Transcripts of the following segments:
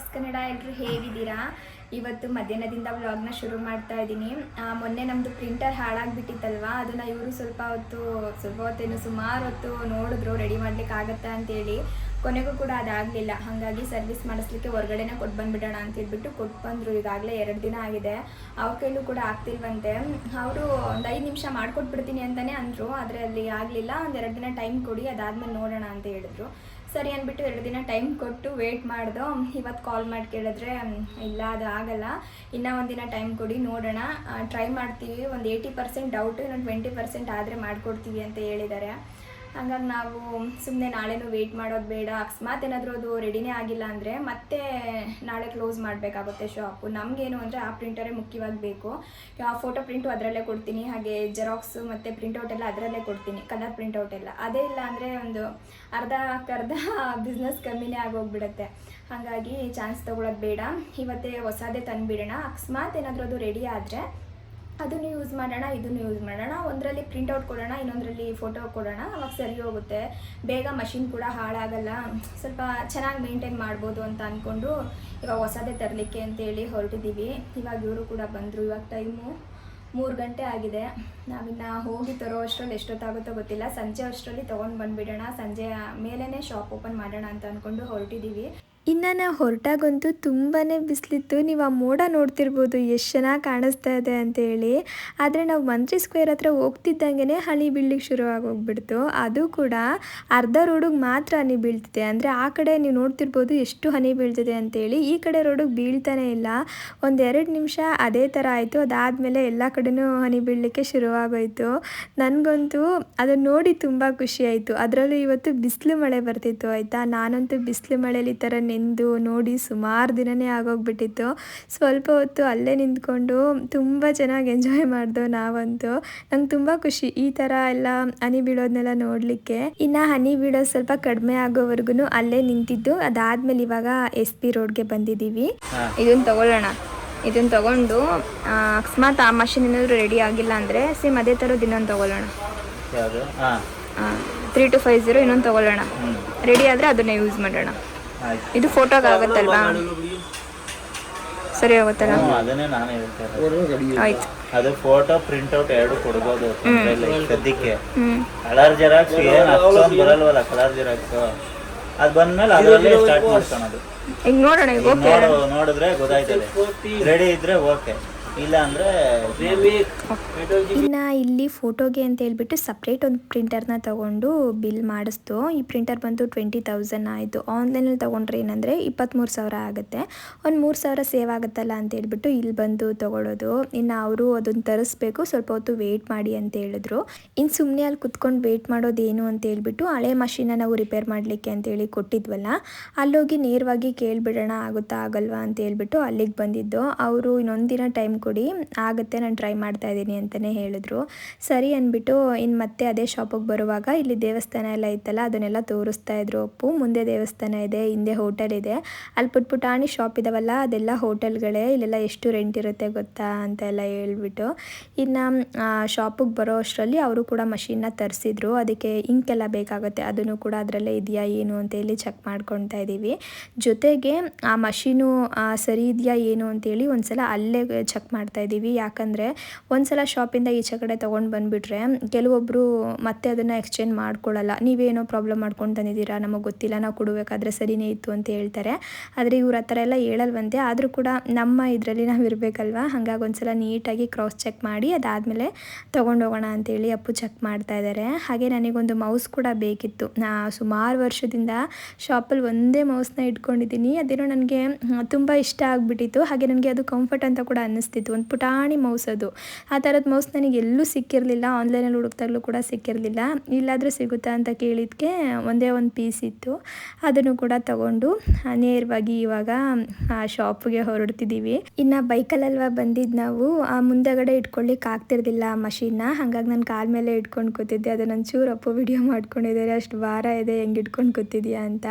Vlogs Kannada ಎಲ್ಲರೂ ಹೇಗಿದ್ದೀರಾ? ಇವತ್ತು ಮಧ್ಯಾಹ್ನದಿಂದ ವ್ಲಾಗ್ನ ಶುರು ಮಾಡ್ತಾ ಇದ್ದೀನಿ. ಮೊನ್ನೆ ನಮ್ಮದು ಪ್ರಿಂಟರ್ ಹಾಳಾಗ್ಬಿಟ್ಟಿತ್ತಲ್ವಾ? ಅದನ್ನು ಇವರು ಸ್ವಲ್ಪ ಹೊತ್ತು, ಸ್ವಲ್ಪ ಹೊತ್ತೇನು ಸುಮಾರು ಹೊತ್ತು ನೋಡಿದ್ರು ರೆಡಿ ಮಾಡ್ಲಿಕ್ಕೆ ಅಂತ ಅಂತೇಳಿ. ಕೊನೆಗೂ ಕೂಡ ಅದಾಗಲಿಲ್ಲ. ಹಾಗಾಗಿ ಸರ್ವಿಸ್ ಮಾಡಿಸ್ಲಿಕ್ಕೆ ಹೊರಗಡೆನೇ ಕೊಟ್ಟು ಬಂದ್ಬಿಡೋಣ ಅಂತ ಹೇಳ್ಬಿಟ್ಟು ಕೊಟ್ಟು ಬಂದರು. ಈಗಾಗಲೇ ಎರಡು ದಿನ ಆಗಿದೆ. ಅವ್ರ ಕೈಲೂ ಕೂಡ ಆಗ್ತಿಲ್ವಂತೆ. ಅವರು ಒಂದು ಐದು ನಿಮಿಷ ಮಾಡ್ಕೊಟ್ಬಿಡ್ತೀನಿ ಅಂತಲೇ ಅಂದರು. ಆದರೆ ಅಲ್ಲಿ ಆಗಲಿಲ್ಲ. ಒಂದು ಎರಡು ದಿನ ಟೈಮ್ ಕೊಡಿ, ಅದಾದ್ಮೇಲೆ ನೋಡೋಣ ಅಂತ ಹೇಳಿದ್ರು. ಸರಿ ಅಂದ್ಬಿಟ್ಟು ಎರಡು ದಿನ ಟೈಮ್ ಕೊಟ್ಟು ವೇಟ್ ಮಾಡಿದೋ. ಇವತ್ತು ಕಾಲ್ ಮಾಡಿ ಕೇಳಿದ್ರೆ ಇಲ್ಲ, ಅದು ಆಗಲ್ಲ. ಇನ್ನೂ ಒಂದಿನ ಟೈಮ್ ಕೊಡಿ, ನೋಡೋಣ. ಟ್ರೈ ಮಾಡ್ತೀವಿ. ಒಂದು ಏಯ್ಟಿ ಪರ್ಸೆಂಟ್ ಡೌಟು ಇನ್ನೊಂದು ಟ್ವೆಂಟಿ ಪರ್ಸೆಂಟ್ ಆದರೆ ಮಾಡಿಕೊಡ್ತೀವಿ ಅಂತ ಹೇಳಿದ್ದಾರೆ ಹಂಗಾಗಿ ನಾವು ಸುಮ್ಮನೆ ನಾಳೆನೂ ವೆಯ್ಟ್ ಮಾಡೋದು ಬೇಡ, ಅಕಸ್ಮಾತ್ ಏನಾದರೂ ಅದು ರೆಡಿನೇ ಆಗಿಲ್ಲ ಅಂದರೆ ಮತ್ತೆ ನಾಳೆ ಕ್ಲೋಸ್ ಮಾಡಬೇಕಾಗುತ್ತೆ ಶಾಪು ನಮಗೇನು ಅಂದರೆ ಆ ಪ್ರಿಂಟರೇ ಮುಖ್ಯವಾಗಿ ಬೇಕು. ಫೋಟೋ ಪ್ರಿಂಟು ಅದರಲ್ಲೇ ಕೊಡ್ತೀನಿ, ಹಾಗೆ ಜೆರಾಕ್ಸು ಮತ್ತು ಪ್ರಿಂಟೌಟ್ ಎಲ್ಲ ಅದರಲ್ಲೇ ಕೊಡ್ತೀನಿ ಕಲರ್ ಪ್ರಿಂಟೌಟ್ ಎಲ್ಲ. ಅದೇ ಇಲ್ಲ ಅಂದರೆ ಒಂದು ಅರ್ಧ ಕರ್ಧ ಬಿಸ್ನೆಸ್ ಕಮ್ಮಿನೇ ಆಗೋಗ್ಬಿಡುತ್ತೆ. ಹಾಗಾಗಿ ಚಾನ್ಸ್ ತೊಗೊಳೋದು ಬೇಡ. ಇವತ್ತೇ ಹೊಸದೇ ತಂದುಬಿಡೋಣ. ಅಕಸ್ಮಾತ್ ಏನಾದರೂ ಅದು ರೆಡಿ ಆದರೆ ಅದನ್ನು ಯೂಸ್ ಮಾಡೋಣ, ಇದನ್ನು ಯೂಸ್ ಮಾಡೋಣ. ಒಂದರಲ್ಲಿ ಪ್ರಿಂಟೌಟ್ ಕೊಡೋಣ, ಇನ್ನೊಂದರಲ್ಲಿ ಫೋಟೋ ಕೊಡೋಣ. ಅವಾಗ ಸರಿ ಹೋಗುತ್ತೆ. ಬೇಗ ಮಷಿನ್ ಕೂಡ ಹಾಳಾಗಲ್ಲ. ಸ್ವಲ್ಪ ಚೆನ್ನಾಗಿ ಮೇಂಟೈನ್ ಮಾಡ್ಬೋದು ಅಂತ ಅಂದ್ಕೊಂಡು ಇವಾಗ ಹೊಸದೇ ತರಲಿಕ್ಕೆ ಅಂತೇಳಿ ಹೊರಟಿದ್ದೀವಿ ಇವಾಗ ಇವರು ಕೂಡ ಬಂದರು. ಇವಾಗ ಟೈಮು ಮೂರು ಗಂಟೆ ಆಗಿದೆ. ನಾವಿನ್ನು ಹೋಗಿ ತರೋ ಅಷ್ಟರಲ್ಲಿ ಎಷ್ಟೊತ್ತಾಗುತ್ತೋ ಗೊತ್ತಿಲ್ಲ. ಸಂಜೆ ಅಷ್ಟರಲ್ಲಿ ತೊಗೊಂಡು ಬಂದುಬಿಡೋಣ. ಸಂಜೆ ಮೇಲೇ ಶಾಪ್ ಓಪನ್ ಮಾಡೋಣ ಅಂತ ಅಂದ್ಕೊಂಡು ಹೊರಟಿದ್ದೀವಿ ಇನ್ನು ನಾವು ಹೊರಟಾಗಂತೂ ತುಂಬಾ ಬಿಸಿಲಿತ್ತು. ನೀವು ಆ ಮೋಡ ನೋಡ್ತಿರ್ಬೋದು, ಎಷ್ಟು ಚೆನ್ನಾಗಿ ಕಾಣಿಸ್ತಾ ಇದೆ ಅಂತೇಳಿ. ಆದರೆ ನಾವು ಮಂತ್ರಿ ಸ್ಕ್ವೇರ್ ಹತ್ರ ಹೋಗ್ತಿದ್ದಂಗೆ ಹಳಿ ಬೀಳ್ಲಿಕ್ಕೆ ಶುರುವಾಗಿ ಹೋಗ್ಬಿಡ್ತು ಅದು ಕೂಡ ಅರ್ಧ ರೋಡಿಗೆ ಮಾತ್ರ ಹನಿ ಬೀಳ್ತಿದೆ. ಅಂದರೆ ಆ ಕಡೆ ನೀವು ನೋಡ್ತಿರ್ಬೋದು ಎಷ್ಟು ಹನಿ ಬೀಳ್ತಿದೆ ಅಂತೇಳಿ. ಈ ಕಡೆ ರೋಡಿಗೆ ಬೀಳ್ತಾನೆ ಇಲ್ಲ. ಒಂದೆರಡು ನಿಮಿಷ ಅದೇ ಥರ ಆಯಿತು. ಅದಾದಮೇಲೆ ಎಲ್ಲ ಕಡೆನೂ ಹನಿ ಬೀಳಲಿಕ್ಕೆ ಶುರುವಾಗೋಯಿತು ನನಗಂತೂ ಅದನ್ನು ನೋಡಿ ತುಂಬ ಖುಷಿ ಆಯಿತು. ಅದರಲ್ಲೂ ಇವತ್ತು ಬಿಸಿಲು ಮಳೆ ಬರ್ತಿತ್ತು, ಆಯಿತಾ? ನಾನಂತೂ ಬಿಸಿಲು ಮಳೆಯಲ್ಲಿ ಈ ಥರ ನೆಂದು ನೋಡಿ ಸುಮಾರು ದಿನನೇ ಆಗೋಗ್ಬಿಟ್ಟಿತ್ತು. ಸ್ವಲ್ಪ ಹೊತ್ತು ಅಲ್ಲೇ ನಿಂತ್ಕೊಂಡು ತುಂಬ ಚೆನ್ನಾಗಿ ಎಂಜಾಯ್ ಮಾಡ್ದೋ ನಾವಂತೂ. ನಂಗೆ ತುಂಬ ಖುಷಿ ಈ ಥರ ಎಲ್ಲ ಹನಿ ಬೀಳೋದನ್ನೆಲ್ಲ ನೋಡಲಿಕ್ಕೆ. ಇನ್ನು ಹನಿ ಬೀಳೋದು ಸ್ವಲ್ಪ ಕಡಿಮೆ ಆಗೋವರೆಗೂ ಅಲ್ಲೇ ನಿಂತಿದ್ದು. ಅದಾದ್ಮೇಲೆ ಇವಾಗ ಎಸ್ ಪಿ ರೋಡ್ಗೆ ಬಂದಿದ್ದೀವಿ. ಇದನ್ನು ತಗೊಳ್ಳೋಣ. ಇದನ್ನು ತಗೊಂಡು ಅಕಸ್ಮಾತ್ ಆ ಮಷಿನ್ ಏನಾದರೂ ರೆಡಿ ಆಗಿಲ್ಲ ಅಂದರೆ ಸೇಮ್ ಅದೇ ಥರದ್ದು ಇನ್ನೊಂದು ತಗೊಳ್ಳೋಣ. ತ್ರೀ ಟು ಫೈವ್ ಜೀರೋ ಇನ್ನೊಂದು ತಗೊಳ್ಳೋಣ. ರೆಡಿ ಆದರೆ ಅದನ್ನೇ ಯೂಸ್ ಮಾಡೋಣ. ಇದು ಫೋಟೋಗೆ ಆಗುತ್ತಲ್ವಾ? ಸರಿ ಆಗುತ್ತಲ್ಲ? ಅದನ್ನೇ ನಾನು ಹೇಳ್ತೇನೆ ಆಯ್ತು. ಅದು ಫೋಟೋ ಪ್ರಿಂಟ್ಔಟ್ ಎರಡು ಕೊಡ್ಬೋದು ಸದ್ಯಕ್ಕೆ. ಕಲರ್ ಜೆರಾಕ್ಸ್ ಏನು ಅಷ್ಟೊಂದು ಬರಲ್ವಲ್ಲ ಕಲರ್ ಜೆರಾಕ್ಸ್ ಅದು ಬಂದ್ಮೇಲೆ ಅದರಲ್ಲೇ ಸ್ಟಾರ್ಟ್ ಮಾಡ್ಕೊಳೋದು ಈಗ ನೋಡೋಣ ನೋಡಿದ್ರೆ ಗೊತ್ತಾಯ್ತದೆ. ರೆಡಿ ಇದ್ರೆ ಓಕೆ ಅಂದ್ರೆ ಇನ್ನು ಇಲ್ಲಿ ಫೋಟೋಗೆ ಅಂತ ಹೇಳ್ಬಿಟ್ಟು ಸಪ್ರೇಟ್ ಒಂದು ಪ್ರಿಂಟರ್ನ ತಗೊಂಡು ಬಿಲ್ ಮಾಡಿಸ್ತು. ಈ ಪ್ರಿಂಟರ್ ಬಂದು ಟ್ವೆಂಟಿ ತೌಸಂಡ್ ಆಯಿತು. ಆನ್ಲೈನಲ್ಲಿ ತೊಗೊಂಡ್ರೆ ಏನಂದರೆ ಇಪ್ಪತ್ತ್ಮೂರು ಸಾವಿರ ಆಗುತ್ತೆ. ಒಂದು ಮೂರು ಸಾವಿರ ಸೇವ್ ಆಗುತ್ತಲ್ಲ ಅಂತ ಹೇಳ್ಬಿಟ್ಟು ಇಲ್ಲಿ ಬಂದು ತೊಗೊಳೋದು. ಇನ್ನು ಅವರು ಅದನ್ನು ತರಿಸ್ಬೇಕು. ಸ್ವಲ್ಪ ಹೊತ್ತು ವೆಯ್ಟ್ ಮಾಡಿ ಅಂತ ಹೇಳಿದ್ರು. ಇನ್ನು ಸುಮ್ಮನೆ ಅಲ್ಲಿ ಕುತ್ಕೊಂಡು ವೆಯ್ಟ್ ಮಾಡೋದೇನು ಅಂತ ಹೇಳ್ಬಿಟ್ಟು ಹಳೆ ಮಷೀನ ನಾವು ರಿಪೇರ್ ಮಾಡಲಿಕ್ಕೆ ಅಂತೇಳಿ ಕೊಟ್ಟಿದ್ವಲ್ಲ, ಅಲ್ಲೋಗಿ ನೇರವಾಗಿ ಕೇಳಿಬಿಡೋಣ ಆಗುತ್ತಾ ಆಗಲ್ವಾ ಅಂತ ಹೇಳ್ಬಿಟ್ಟು ಅಲ್ಲಿಗೆ ಬಂದಿದ್ದು. ಅವರು ಇನ್ನೊಂದಿನ ಟೈಮ್ ಕೊಡಿ, ಆಗುತ್ತೆ, ನಾನು ಟ್ರೈ ಮಾಡ್ತಾ ಇದ್ದೀನಿ ಅಂತಲೇ ಹೇಳಿದ್ರು. ಸರಿ ಅಂದ್ಬಿಟ್ಟು ಇನ್ನು ಮತ್ತೆ ಅದೇ ಶಾಪಿಗೆ ಬರುವಾಗ ಇಲ್ಲಿ ದೇವಸ್ಥಾನ ಎಲ್ಲ ಇತ್ತಲ್ಲ ಅದನ್ನೆಲ್ಲ ತೋರಿಸ್ತಾ ಇದ್ರು ಅಪ್ಪು. ಮುಂದೆ ದೇವಸ್ಥಾನ ಇದೆ, ಹಿಂದೆ ಹೋಟೆಲ್ ಇದೆ. ಅಲ್ಲಿ ಪುಟ್ ಪುಟಾಣಿ ಶಾಪ್ ಇದಾವಲ್ಲ, ಅದೆಲ್ಲ ಹೋಟೆಲ್ಗಳೇ ಇಲ್ಲೆಲ್ಲ ಎಷ್ಟು ರೆಂಟ್ ಇರುತ್ತೆ ಗೊತ್ತಾ ಅಂತ ಎಲ್ಲ ಹೇಳ್ಬಿಟ್ಟು ಇನ್ನು ಶಾಪಿಗೆ ಬರೋ ಅಷ್ಟರಲ್ಲಿ ಅವರು ಕೂಡ ಮಷೀನ್ನ ತರಿಸಿದ್ರು. ಅದಕ್ಕೆ ಇಂಕೆಲ್ಲ ಬೇಕಾಗುತ್ತೆ, ಅದನ್ನು ಕೂಡ ಅದರಲ್ಲೇ ಇದೆಯಾ ಏನು ಅಂತ ಹೇಳಿ ಚೆಕ್ ಮಾಡ್ಕೊತಾ ಇದ್ದೀವಿ. ಜೊತೆಗೆ ಆ ಮಷೀನು ಸರಿ ಇದೆಯಾ ಏನು ಅಂತೇಳಿ ಒಂದ್ಸಲ ಅಲ್ಲೇ ಚೆಕ್ ಮಾಡ್ತಾ ಇದ್ದೀವಿ. ಯಾಕಂದರೆ ಒಂದ್ಸಲ ಶಾಪಿಂದ ಈಚೆ ಕಡೆ ತೊಗೊಂಡು ಬಂದುಬಿಟ್ರೆ ಕೆಲವೊಬ್ಬರು ಮತ್ತೆ ಅದನ್ನು ಎಕ್ಸ್ಚೇಂಜ್ ಮಾಡ್ಕೊಳ್ಳಲ್ಲ. ನೀವೇನೋ ಪ್ರಾಬ್ಲಮ್ ಮಾಡ್ಕೊಂಡು ತಂದಿದ್ದೀರಾ ನಮಗೆ ಗೊತ್ತಿಲ್ಲ. ನಾವು ಕೊಡಬೇಕಾದ್ರೆ ಸರಿನೇ ಇತ್ತು ಅಂತ ಹೇಳ್ತಾರೆ. ಆದರೆ ಇವ್ರ ಆ ಥರ ಎಲ್ಲ ಹೇಳಲ್ವಂತೆ. ಆದರೂ ಕೂಡ ನಮ್ಮ ಇದರಲ್ಲಿ ನಾವು ಇರಬೇಕಲ್ವಾ? ಹಾಗಾಗಿ ಒಂದ್ಸಲ ನೀಟಾಗಿ ಕ್ರಾಸ್ ಚೆಕ್ ಮಾಡಿ ಅದಾದಮೇಲೆ ತೊಗೊಂಡೋಗೋಣ ಅಂತೇಳಿ ಅಪ್ಪು ಚೆಕ್ ಮಾಡ್ತಾ ಇದ್ದಾರೆ ಹಾಗೆ ನನಗೊಂದು ಮೌಸ್ ಕೂಡ ಬೇಕಿತ್ತು. ನಾ ಸುಮಾರು ವರ್ಷದಿಂದ ಶಾಪಲ್ಲಿ ಒಂದೇ ಮೌಸ್ನ ಇಟ್ಕೊಂಡಿದ್ದೀನಿ. ಅದೇನೋ ನನಗೆ ತುಂಬ ಇಷ್ಟ ಆಗಿಬಿಟ್ಟಿತ್ತು. ಹಾಗೆ ನನಗೆ ಅದು ಕಂಫರ್ಟ್ ಅಂತ ಕೂಡ ಅನ್ನಿಸ್ತಿತ್ತು ಒಂದು ಪುಟಾಣಿ ಮೌಸ್ ಅದು. ಆ ಥರದ ಮೌಸ್ ನನಗೆ ಎಲ್ಲೂ ಸಿಕ್ಕಿರಲಿಲ್ಲ ಆನ್ಲೈನಲ್ಲಿ ಹುಡುಕ್ದಾಗಲೂ ಕೂಡ ಸಿಕ್ಕಿರಲಿಲ್ಲ. ಇಲ್ಲಾದರೂ ಸಿಗುತ್ತಾ ಅಂತ ಕೇಳಿದ್ದಕ್ಕೆ ಒಂದೇ ಒಂದು ಪೀಸ್ ಇತ್ತು. ಅದನ್ನು ಕೂಡ ತಗೊಂಡು ನೇರವಾಗಿ ಇವಾಗ, ಆ ಶಾಪ್ಗೆ ಹೊರಡ್ತಿದ್ದೀವಿ ಇನ್ನು ಬೈಕಲ್ಲಲ್ವ ಬಂದಿದ್ದು ನಾವು, ಆ, ಮುಂದೆಗಡೆ ಇಟ್ಕೊಳ್ಳಿಕ್ಕೆ ಆಗ್ತಿರ್ಲಿಲ್ಲ ಮಷೀನ್ನ. ಹಾಗಾಗಿ ನಾನು ಕಾಲ ಮೇಲೆ ಇಟ್ಕೊಂಡು ಕೂತಿದ್ದೆ. ಅದನ್ನ ಒಂಚೂರು ಅಪ್ಪು ವಿಡಿಯೋ ಮಾಡ್ಕೊಂಡಿದ್ದಾರೆ. ಅಷ್ಟು ಭಾರ ಇದೆ, ಹೆಂಗೆ ಇಟ್ಕೊಂಡು ಕೂತಿದ್ಯಾ ಅಂತ.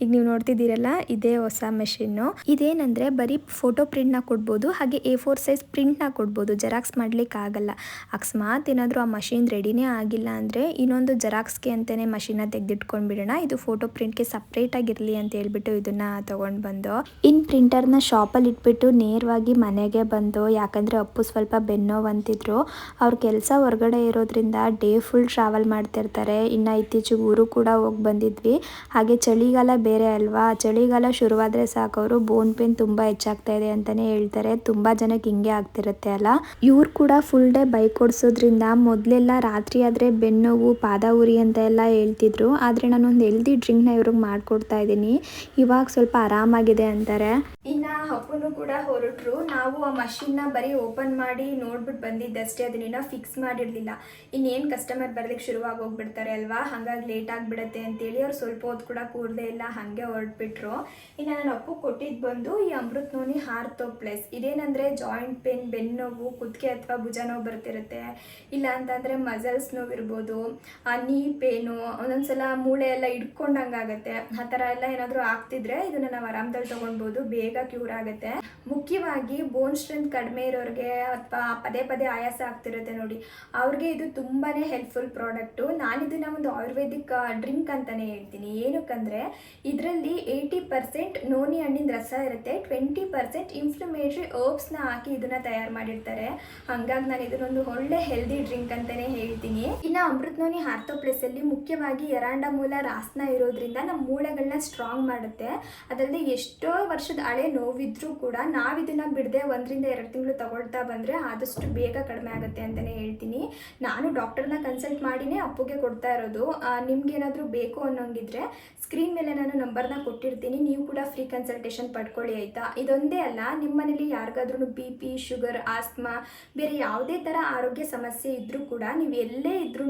ಈಗ ನೀವು ನೋಡ್ತಿದ್ದೀರಲ್ಲ, ಇದೇ ಹೊಸ ಮೆಷಿನ್ನು ಇದೇನಂದರೆ ಬರೀ ಫೋಟೋ ಪ್ರಿಂಟ್ನ ಕೊಡ್ಬೋದು, ಹಾಗೆ ಎ ಫೋರ್ ಸೈಜ್ ಪ್ರಿಂಟ್ನ ಕೊಡ್ಬೋದು ಜೆರಾಕ್ಸ್ ಮಾಡ್ಲಿಕ್ಕೆ ಆಗಲ್ಲ ಅಕಸ್ಮಾತ್ ಏನಾದರೂ ಆ ಮಷಿನ್ ರೆಡಿನೇ ಆಗಿಲ್ಲ ಅಂದರೆ ಇನ್ನೊಂದು ಜೆರಾಕ್ಸ್ಗೆ ಅಂತಲೇ ಮಷಿನ್ನ ತೆಗೆದಿಟ್ಕೊಂಡು ಬಿಡೋಣ ಇದು ಫೋಟೋ ಪ್ರಿಂಟ್ಗೆ ಸಪ್ರೇಟಾಗಿರಲಿ ಅಂತ ಹೇಳ್ಬಿಟ್ಟು ಇದನ್ನು ತೊಗೊಂಡು ಬಂದು ಇನ್ನು ಪ್ರಿಂಟರ್ನ ಶಾಪಲ್ಲಿ ಇಟ್ಬಿಟ್ಟು ನೇರವಾಗಿ ಮನೆಗೆ ಬಂದು, ಯಾಕಂದರೆ ಅಪ್ಪು ಸ್ವಲ್ಪ ಬೆನ್ನೋವು ಅಂತಿದ್ರು ಅವ್ರ ಕೆಲಸ ಹೊರಗಡೆ ಇರೋದ್ರಿಂದ ಡೇ ಫುಲ್ ಟ್ರಾವೆಲ್ ಮಾಡ್ತಿರ್ತಾರೆ. ಇನ್ನು ಇತ್ತೀಚೆಗೆ ಊರು ಕೂಡ ಹೋಗಿ ಬಂದಿದ್ವಿ. ಹಾಗೆ ಚಳಿಗಾಲ ಬೇರೆ ಅಲ್ವಾ? ಚಳಿಗಾಲ ಶುರುವಾದರೆ ಸಾಕು, ಅವರು ಬೋನ್ ಪೇನ್ ತುಂಬ ಹೆಚ್ಚಾಗ್ತಾ ಇದೆ ಅಂತಲೇ ಹೇಳ್ತಾರೆ. ತುಂಬ ಜನಕ್ಕೆ ಹಿಂಗೆ ಆಗ್ತಿರುತ್ತೆ ಅಲ್ಲ? ಇವ್ರು ಕೂಡ ಫುಲ್ ಡೇ ಬೈಕ್ ಓಡಿಸೋದ್ರಿಂದ ಮೊದಲೆಲ್ಲ ರಾತ್ರಿ ಆದರೆ ಬೆನ್ನೋವು ಪಾದ ಉರಿ ಅಂತ ಎಲ್ಲ ಹೇಳ್ತಿದ್ರು. ಆದರೆ ನಾನೊಂದು ಹೆಲ್ದಿ ಡ್ರಿಂಕ್ನ ಇವ್ರಿಗೆ ಮಾಡಿಕೊಡ್ತಾ ಇದ್ದೀನಿ. ಇವಾಗ ಸ್ವಲ್ಪ ಆರಾಮಾಗಿದೆ ಅಂತಾರೆ. ಇನ್ನು ಹಬ್ಬನೂ ಕೂಡ ಹೊರಟ್ರು. ನಾವು ಆ ಮಷಿನ್ನ ಬರೀ ಓಪನ್ ಮಾಡಿ ನೋಡ್ಬಿಟ್ಟು ಬಂದಿದ್ದಷ್ಟೇ ಅದನ್ನೇನೋ ಫಿಕ್ಸ್ ಮಾಡಿರಲಿಲ್ಲ. ಇನ್ನೇನು ಕಸ್ಟಮರ್ ಬರಲಿಕ್ಕೆ ಶುರುವಾಗಿ ಹೋಗ್ಬಿಡ್ತಾರೆ ಅಲ್ವಾ? ಹಾಗಾಗಿ ಲೇಟ್ ಆಗಿಬಿಡತ್ತೆ ಅಂತೇಳಿ ಅವ್ರು ಸ್ವಲ್ಪ ಹೊತ್ತು ಕೂಡ ಕೂರದೇ ಇಲ್ಲ. ಹಾಗೆ ಹೊರಟ್ಬಿಟ್ರು. ಇನ್ನು ನಾನು ಅಪ್ಪು ಕೊಟ್ಟಿದ್ದು ಬಂದು ಈ ಅಮೃತ್ ನೋನಿ ಹಾರ್ತೋ ಪ್ಲೇಸ್ ಇದೇನಂದರೆ ಜಾಯಿಂಟ್ ಪೇನ್ ಬೆನ್ನು ನೋವು, ಕುತ್ತಿಗೆ ಅಥವಾ ಭುಜ ನೋವು ಬರ್ತಿರುತ್ತೆ. ಇಲ್ಲ ಅಂತಂದರೆ ಮಸಲ್ಸ್ ನೋವು ಇರ್ಬೋದು ಆ ನೀ ಪೇನು ಒಂದೊಂದ್ಸಲ ಮೂಳೆ ಎಲ್ಲ ಇಟ್ಕೊಂಡಂಗಾಗತ್ತೆ ಆ ಥರ ಎಲ್ಲ ಏನಾದರೂ ಆಗ್ತಿದ್ರೆ ಇದನ್ನು ನಾವು ಆರಾಮದಲ್ಲಿ ತೊಗೊಳ್ಬೋದು ಬೇಗ ಕ್ಯೂರ್ ಆಗುತ್ತೆ. ಮುಖ್ಯವಾಗಿ ಬೋನ್ ಸ್ಟ್ರೆಂತ್ ಕಡಿಮೆ ಇರೋರಿಗೆ ಅಥವಾ ಪದೇ ಪದೇ ಆಯಾಸ ಆಗ್ತಿರುತ್ತೆ ನೋಡಿ. ಅವ್ರಿಗೆ ಇದು ತುಂಬಾ ಹೆಲ್ಪ್ಫುಲ್ ಪ್ರಾಡಕ್ಟು ನಾನು ಇದನ್ನು ಒಂದು ಆಯುರ್ವೇದಿಕ್ ಡ್ರಿಂಕ್ ಅಂತಲೇ ಹೇಳ್ತೀನಿ. ಏನಕ್ಕಂದರೆ ಇದರಲ್ಲಿ ಏಯ್ಟಿ ಪರ್ಸೆಂಟ್ ನೋನಿ ಹಣ್ಣಿನ ರಸ ಇರುತ್ತೆ ಟ್ವೆಂಟಿ ಪರ್ಸೆಂಟ್ ಇನ್ಫ್ಲಮೇಟ್ರಿ ಓಬ್ಸ್ನ ಹಾಕಿ ಇದನ್ನು ತಯಾರು ಮಾಡಿರ್ತಾರೆ. ಹಾಗಾಗಿ ನಾನು ಇದನ್ನೊಂದು ಒಳ್ಳೆ ಹೆಲ್ದಿ ಡ್ರಿಂಕ್ ಅಂತಲೇ ಹೇಳ್ತೀನಿ. ಇನ್ನು ಅಮೃತ್ ನೋನಿ ಹಾರ್ತೋಪ್ಲೆಸಲ್ಲಿ ಮುಖ್ಯವಾಗಿ ಎರಾಂಡ ಮೂಲ ರಾಸ್ನ ಇರೋದ್ರಿಂದ ನಮ್ಮ ಮೂಳೆಗಳನ್ನ ಸ್ಟ್ರಾಂಗ್ ಮಾಡುತ್ತೆ. ಅದಲ್ಲದೆ ಎಷ್ಟೋ ವರ್ಷದ ಹಳೆ ನೋವಿದ್ರೂ ಕೂಡ ನಾವು ಇದನ್ನ ಬಿಡದೆ ಒಂದರಿಂದ ಎರಡು ತಿಂಗಳು ತಗೊಳ್ತಾ ಬಂದರೆ ಆದಷ್ಟು ಬೇಗ ಕಡಿಮೆ ಆಗುತ್ತೆ ಅಂತಲೇ ಹೇಳ್ತೀನಿ. ನಾನು ಡಾಕ್ಟರ್ನ ಕನ್ಸಲ್ಟ್ ಮಾಡಿನೇ ಅಪ್ಪುಗೆ ಕೊಡ್ತಾ ಇರೋದು. ನಿಮ್ಗೇನಾದರೂ ಬೇಕು ಅನ್ನೋಂಗಿದ್ರೆ ಸ್ಕ್ರೀನ್ ಮೇಲೆ ನಾನು ನಂಬರ್ನ ಕೊಟ್ಟಿರ್ತೀನಿ. ನೀವು ಕೂಡ ಫ್ರೀ ಕನ್ಸಲ್ಟೇಷನ್ ಪಡ್ಕೊಳ್ಳಿ ಆಯಿತಾ? ಇದೊಂದೇ ಅಲ್ಲ ನಿಮ್ಮ ಮನೇಲಿ ಯಾರಿಗಾದ್ರೂ ಬಿ ಪಿ ಶುಗರ್ ಆಸ್ಮಾ ಬೇರೆ ಯಾವುದೇ ಥರ ಆರೋಗ್ಯ ಸಮಸ್ಯೆ ಇದ್ದರೂ ಕೂಡ ನೀವು ಎಲ್ಲೇ ಇದ್ರೂ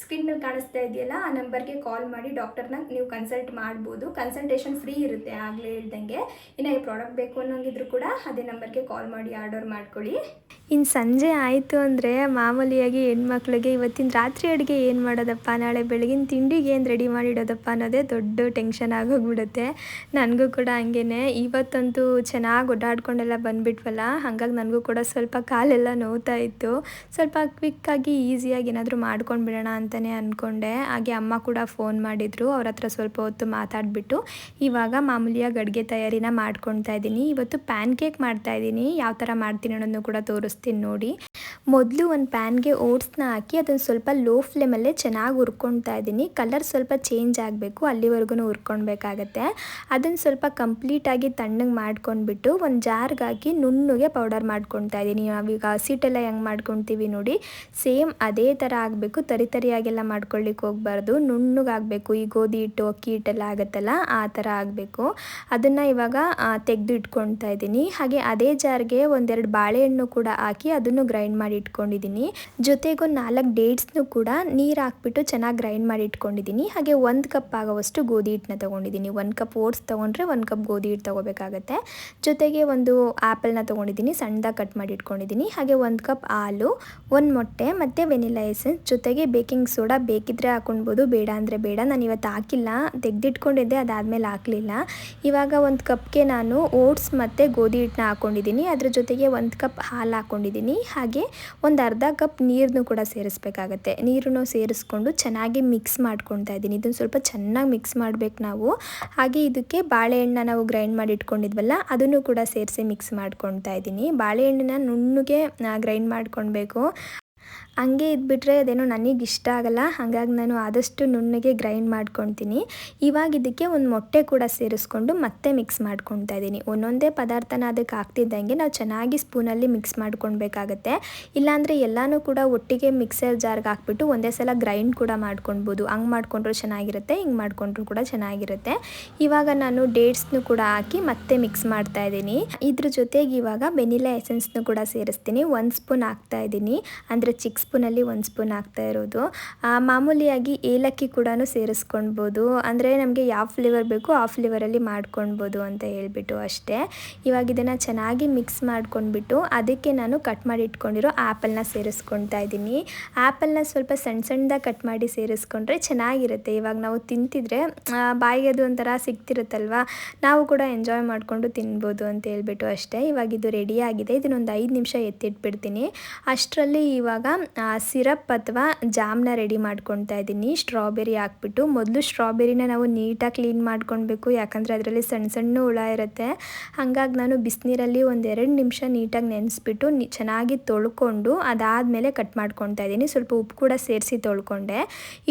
ಸ್ಕ್ರೀನ್ ಮೇಲೆ ಕಾಣಿಸ್ತಾ ಇದೆಯಲ್ಲ, ಆ ನಂಬರ್ಗೆ ಕಾಲ್ ಮಾಡಿ ಡಾಕ್ಟರ್ನ ನೀವು ಕನ್ಸಲ್ಟ್ ಮಾಡ್ಬೋದು. ಕನ್ಸಲ್ಟೇಷನ್ ಫ್ರೀ ಇರುತ್ತೆ ಆಗಲೇ ಹೇಳ್ದಂಗೆ. ಇನ್ನು ಈ ಪ್ರಾಡಕ್ಟ್ ಬೇಕು ಅನ್ನೋಂಗಿದ್ರು ಕೂಡ ಅದೇ ನಂಬರ್ಗೆ ಕಾಲ್ ಮಾಡಿ ಆರ್ಡರ್ ಮಾಡ್ಕೊಳ್ಳಿ. ಇನ್ನು ಸಂಜೆ ಆಯಿತು ಅಂದರೆ ಮಾಮೂಲಿಯಾಗಿ ಹೆಣ್ಮಕ್ಳಿಗೆ ಇವತ್ತಿನ ರಾತ್ರಿ ಅಡುಗೆ ಏನು ಮಾಡೋದಪ್ಪ? ನಾಳೆ ಬೆಳಗಿನ ತಿಂಡಿಗೆ ಏನು ರೆಡಿ ಮಾಡಿಡೋದಪ್ಪ ಅನ್ನೋದೇ ದೊಡ್ಡ ಟೆನ್ಷನ್ ಆಗೋಗ್ಬಿಡುತ್ತೆ. ನನಗೂ ಕೂಡ ಹಂಗೇ ಇವತ್ತಂತೂ ಚೆನ್ನಾಗಿ ಓಡಾಡ್ಕೊಂಡೆಲ್ಲ ಬಂದುಬಿಟ್ವಲ್ಲ ಹಾಗಾಗಿ ನನಗೂ ಕೂಡ ಸ್ವಲ್ಪ ಕಾಲೆಲ್ಲ ನೋವ್ತಾ ಇತ್ತು. ಸ್ವಲ್ಪ ಕ್ವಿಕ್ಕಾಗಿ ಈಸಿಯಾಗಿ ಏನಾದರೂ ಮಾಡ್ಕೊಂಡು ಬಿಡೋಣ ಅಂತಲೇ ಅಂದ್ಕೊಂಡೆ ಹಾಗೆ ಅಮ್ಮ ಕೂಡ ಫೋನ್ ಮಾಡಿದರು. ಅವ್ರ ಹತ್ರ ಸ್ವಲ್ಪ ಹೊತ್ತು ಮಾತಾಡಿಬಿಟ್ಟು, ಇವಾಗ ಮಾಮೂಲಿಯಾಗಿ ಅಡುಗೆ ತಯಾರಿನ ಮಾಡ್ಕೊಳ್ತಾ ಇದ್ದೀನಿ. ಇವತ್ತು ಪ್ಯಾನ್ ಕೇಕ್ ಮಾಡ್ತಾ ಇದ್ದೀನಿ. ಯಾವ ಥರ ಮಾಡ್ತೀನಿ ಅನ್ನೋದನ್ನು ಕೂಡ ತೋರಿಸ್ತೀನಿ ನೋಡಿ. ಮೊದಲು ಒಂದು ಪ್ಯಾನ್ಗೆ ಓಟ್ಸ್ನ ಹಾಕಿ ಅದನ್ನು ಸ್ವಲ್ಪ ಲೋ ಫ್ಲೇಮಲ್ಲೇ ಚೆನ್ನಾಗಿ ಹುರ್ಕೊಳ್ತಾ ಇದ್ದೀನಿ. ಕಲರ್ ಸ್ವಲ್ಪ ಚೇಂಜ್ ಆಗಬೇಕು. ಅಲ್ಲಿವರೆಗೂ ಹುರ್ಕೊಳ್ಬೇಕಾಗತ್ತೆ. ಅದನ್ನು ಸ್ವಲ್ಪ ಕಂಪ್ಲೀಟಾಗಿ ತಣ್ಣಗೆ ಮಾಡ್ಕೊಂಡ್ಬಿಟ್ಟು, ಒಂದು ಜಾರ್ಗಾಕಿ ನುಣ್ಣಗೆ ಪೌಡರ್ ಮಾಡ್ಕೊಳ್ತಾ ಇದ್ದೀನಿ. ನಾವೀಗ ಹಸಿಟ್ಟೆಲ್ಲ ಹೆಂಗೆ ಮಾಡ್ಕೊಳ್ತೀವಿ ನೋಡಿ, ಸೇಮ್ ಅದೇ ಥರ ಆಗಬೇಕು. ತರಿ ತರಿಯಾಗೆಲ್ಲ ಮಾಡ್ಕೊಳ್ಳಿಕ್ಕೆ ಹೋಗಬಾರ್ದು. ನುಣ್ಣಗಾಗಬೇಕು. ಈ ಗೋಧಿ ಹಿಟ್ಟು, ಅಕ್ಕಿ ಹಿಟ್ಟೆಲ್ಲ ಆಗುತ್ತಲ್ಲ, ಆ ಥರ ಆಗಬೇಕು. ಅದನ್ನು ಇವಾಗ ತೆಗೆದು ಇಟ್ಕೊಳ್ತಾ ಇದ್ದೀನಿ. ಹಾಗೆ ಅದೇ ಜಾರ್ಗೆ ಒಂದೆರಡು ಬಾಳೆಹಣ್ಣು ಕೂಡ ಹಾಕಿ ಅದನ್ನು ಗ್ರೈಂಡ್ ಮಾಡಿ ಇಟ್ಕೊಂಡಿದ್ದೀನಿ. ಜೊತೆಗೆ ನಾಲ್ಕು ಡೇಟ್ಸ್ನು ಕೂಡ ನೀರು ಹಾಕ್ಬಿಟ್ಟು ಚೆನ್ನಾಗಿ ಗ್ರೈಂಡ್ ಮಾಡಿ ಇಟ್ಕೊಂಡಿದ್ದೀನಿ. ಹಾಗೆ ಒಂದು ಕಪ್ ಆಗೋವಷ್ಟು ಗೋಧಿ ಹಿಟ್ಟನ್ನ ತೊಗೊಂಡಿದ್ದೀನಿ. ಒಂದು ಕಪ್ ಓಟ್ಸ್ ತೊಗೊಂಡ್ರೆ ಒಂದು ಕಪ್ ಗೋಧಿ ಹಿಟ್ಟು ತೊಗೋಬೇಕಾಗತ್ತೆ. ಜೊತೆಗೆ ಒಂದು ಆ್ಯಪಲ್ನ ತೊಗೊಂಡಿದ್ದೀನಿ. ಸಣ್ಣದಾಗಿ ಕಟ್ ಮಾಡಿ ಇಟ್ಕೊಂಡಿದ್ದೀನಿ. ಹಾಗೆ ಒಂದು ಕಪ್ ಹಾಲು, ಒಂದು ಮೊಟ್ಟೆ ಮತ್ತು ವೆನಿಲಾ ಎಸೆನ್ಸ್. ಜೊತೆಗೆ ಬೇಕಿಂಗ್ ಸೋಡಾ ಬೇಕಿದ್ರೆ ಹಾಕೊಳ್ಬೋದು ಬೇಡ ಅಂದರೆ ಬೇಡ. ನಾನು ಇವತ್ತು ಹಾಕಿಲ್ಲ. ತೆಗೆದಿಟ್ಕೊಂಡಿದ್ದೆ, ಅದಾದಮೇಲೆ ಹಾಕಲಿಲ್ಲ. ಇವಾಗ ಒಂದು ಕಪ್ಗೆ ನಾನು ಓಟ್ಸ್ ಮತ್ತು ಗೋಧಿ ಹಿಟ್ಟನ್ನ ಹಾಕ್ಕೊಂಡಿದ್ದೀನಿ. ಅದ್ರ ಜೊತೆಗೆ ಒಂದು ಕಪ್ ಹಾಲು ಹಾಕ್ಕೊಂಡಿದ್ದೀನಿ. ಹಾಗೆ ಒಂದು ಅರ್ಧ ಕಪ್ ನೀರನ್ನು ಕೂಡ ಸೇರಿಸ್ಬೇಕಾಗತ್ತೆ. ನೀರನ್ನು ಸೇರಿಸ್ಕೊಂಡು ಚೆನ್ನಾಗಿ ಮಿಕ್ಸ್ ಮಾಡ್ಕೊಳ್ತಾ ಇದ್ದೀನಿ. ಇದನ್ನು ಸ್ವಲ್ಪ ಚೆನ್ನಾಗಿ ಮಿಕ್ಸ್ ಮಾಡಬೇಕು ನಾವು. ಹಾಗೆ ಇದಕ್ಕೆ ಬಾಳೆಹಣ್ಣ ನಾವು ಗ್ರೈಂಡ್ ಮಾಡಿ ಇಟ್ಕೊಂಡಿದ್ವಲ್ಲ, ಅದನ್ನು ಕೂಡ ಸೇರಿಸಿ ಮಿಕ್ಸ್ ಮಾಡ್ಕೊಳ್ತಾ ಇದ್ದೀನಿ. ಬಾಳೆಹಣ್ಣನ್ನ ನುಣ್ಣಗೆ ಗ್ರೈಂಡ್ ಮಾಡ್ಕೊಳ್ಬೇಕು. ಹಂಗೆ ಇದ್ಬಿಟ್ರೆ ಅದೇನೋ ನನಗೆ ಇಷ್ಟ ಆಗಲ್ಲ, ಹಾಗಾಗಿ ನಾನು ಆದಷ್ಟು ನುಣ್ಣಗೆ ಗ್ರೈಂಡ್ ಮಾಡ್ಕೊತೀನಿ. ಇವಾಗ ಇದಕ್ಕೆ ಒಂದು ಮೊಟ್ಟೆ ಕೂಡ ಸೇರಿಸ್ಕೊಂಡು ಮತ್ತೆ ಮಿಕ್ಸ್ ಮಾಡ್ಕೊತಾ ಇದ್ದೀನಿ. ಒಂದೊಂದೇ ಪದಾರ್ಥನ ಅದಕ್ಕೆ ಹಾಕ್ತಿದ್ದಂಗೆ ನಾವು ಚೆನ್ನಾಗಿ ಸ್ಪೂನಲ್ಲಿ ಮಿಕ್ಸ್ ಮಾಡ್ಕೊಳ್ಬೇಕಾಗತ್ತೆ. ಇಲ್ಲಾಂದರೆ ಎಲ್ಲನೂ ಕೂಡ ಒಟ್ಟಿಗೆ ಮಿಕ್ಸರ್ ಜಾರ್ಗೆ ಹಾಕ್ಬಿಟ್ಟು ಒಂದೇ ಸಲ ಗ್ರೈಂಡ್ ಕೂಡ ಮಾಡ್ಕೊಳ್ಬೋದು. ಹಂಗೆ ಮಾಡ್ಕೊಂಡ್ರು ಚೆನ್ನಾಗಿರುತ್ತೆ, ಹಿಂಗೆ ಮಾಡಿಕೊಂಡ್ರೂ ಕೂಡ ಚೆನ್ನಾಗಿರುತ್ತೆ. ಇವಾಗ ನಾನು ಡೇಟ್ಸ್ನು ಕೂಡ ಹಾಕಿ ಮತ್ತೆ ಮಿಕ್ಸ್ ಮಾಡ್ತಾ ಇದ್ದೀನಿ. ಇದ್ರ ಜೊತೆಗೆ ಇವಾಗ ವೆನಿಲಾ ಎಸೆನ್ಸ್ನು ಕೂಡ ಸೇರಿಸ್ತೀನಿ. ಒಂದು ಸ್ಪೂನ್ ಹಾಕ್ತಾ ಇದ್ದೀನಿ. ಅಂದರೆ ಚಿಕ್ಕ ಸ್ಪೂನಲ್ಲಿ ಒಂದು ಸ್ಪೂನ್ ಹಾಕ್ತಾ ಇರೋದು. ಮಾಮೂಲಿಯಾಗಿ ಏಲಕ್ಕಿ ಕೂಡ ಸೇರಿಸ್ಕೊಳ್ಬೋದು. ಅಂದರೆ ನಮಗೆ ಯಾವ ಫ್ಲೇವರ್ ಬೇಕು ಆ ಫ್ಲೇವರಲ್ಲಿ ಮಾಡ್ಕೊಳ್ಬೋದು ಅಂತ ಹೇಳಿಬಿಟ್ಟು ಅಷ್ಟೇ. ಇವಾಗ ಇದನ್ನು ಚೆನ್ನಾಗಿ ಮಿಕ್ಸ್ ಮಾಡ್ಕೊಂಡ್ಬಿಟ್ಟು ಅದಕ್ಕೆ ನಾನು ಕಟ್ ಮಾಡಿ ಇಟ್ಕೊಂಡಿರೋ ಆ್ಯಪಲ್ನ ಸೇರಿಸ್ಕೊಳ್ತಾ ಇದ್ದೀನಿ. ಆ್ಯಪಲ್ನ ಸ್ವಲ್ಪ ಸಣ್ಣ ಸಣ್ಣದಾಗಿ ಕಟ್ ಮಾಡಿ ಸೇರಿಸ್ಕೊಂಡ್ರೆ ಚೆನ್ನಾಗಿರುತ್ತೆ. ಇವಾಗ ನಾವು ತಿಂತಿದ್ರೆ ಬಾಯಿಗೆ ಅದು ಒಂಥರ ಸಿಗ್ತಿರುತ್ತಲ್ವ? ನಾವು ಕೂಡ ಎಂಜಾಯ್ ಮಾಡಿಕೊಂಡು ತಿನ್ಬೋದು ಅಂತ ಹೇಳ್ಬಿಟ್ಟು ಅಷ್ಟೇ. ಇವಾಗ ಇದು ರೆಡಿಯಾಗಿದೆ ಇದನ್ನೊಂದು ಐದು ನಿಮಿಷ ಎತ್ತಿಟ್ಬಿಡ್ತೀನಿ. ಅಷ್ಟರಲ್ಲಿ ಇವಾಗ ಸಿರಪ್ ಅಥವಾ ಜಾಮ್ನ ರೆಡಿ ಮಾಡ್ಕೊತಾ ಇದ್ದೀನಿ. ಸ್ಟ್ರಾಬೆರಿ ಹಾಕ್ಬಿಟ್ಟು ಮೊದಲು ಸ್ಟ್ರಾಬೆರಿನ ನಾವು ನೀಟಾಗಿ ಕ್ಲೀನ್ ಮಾಡ್ಕೊಳ್ಬೇಕು. ಯಾಕಂದರೆ ಅದರಲ್ಲಿ ಸಣ್ಣ ಸಣ್ಣ ಹುಳ ಇರುತ್ತೆ. ಹಾಗಾಗಿ ನಾನು ಬಿಸಿನೀರಲ್ಲಿ ಒಂದೆರಡು ನಿಮಿಷ ನೀಟಾಗಿ ನೆನೆಸ್ಬಿಟ್ಟು ಚೆನ್ನಾಗಿ ತೊಳ್ಕೊಂಡು ಅದಾದಮೇಲೆ ಕಟ್ ಮಾಡ್ಕೊತಾ ಇದ್ದೀನಿ. ಸ್ವಲ್ಪ ಉಪ್ಪು ಕೂಡ ಸೇರಿಸಿ ತೊಳ್ಕೊಂಡೆ.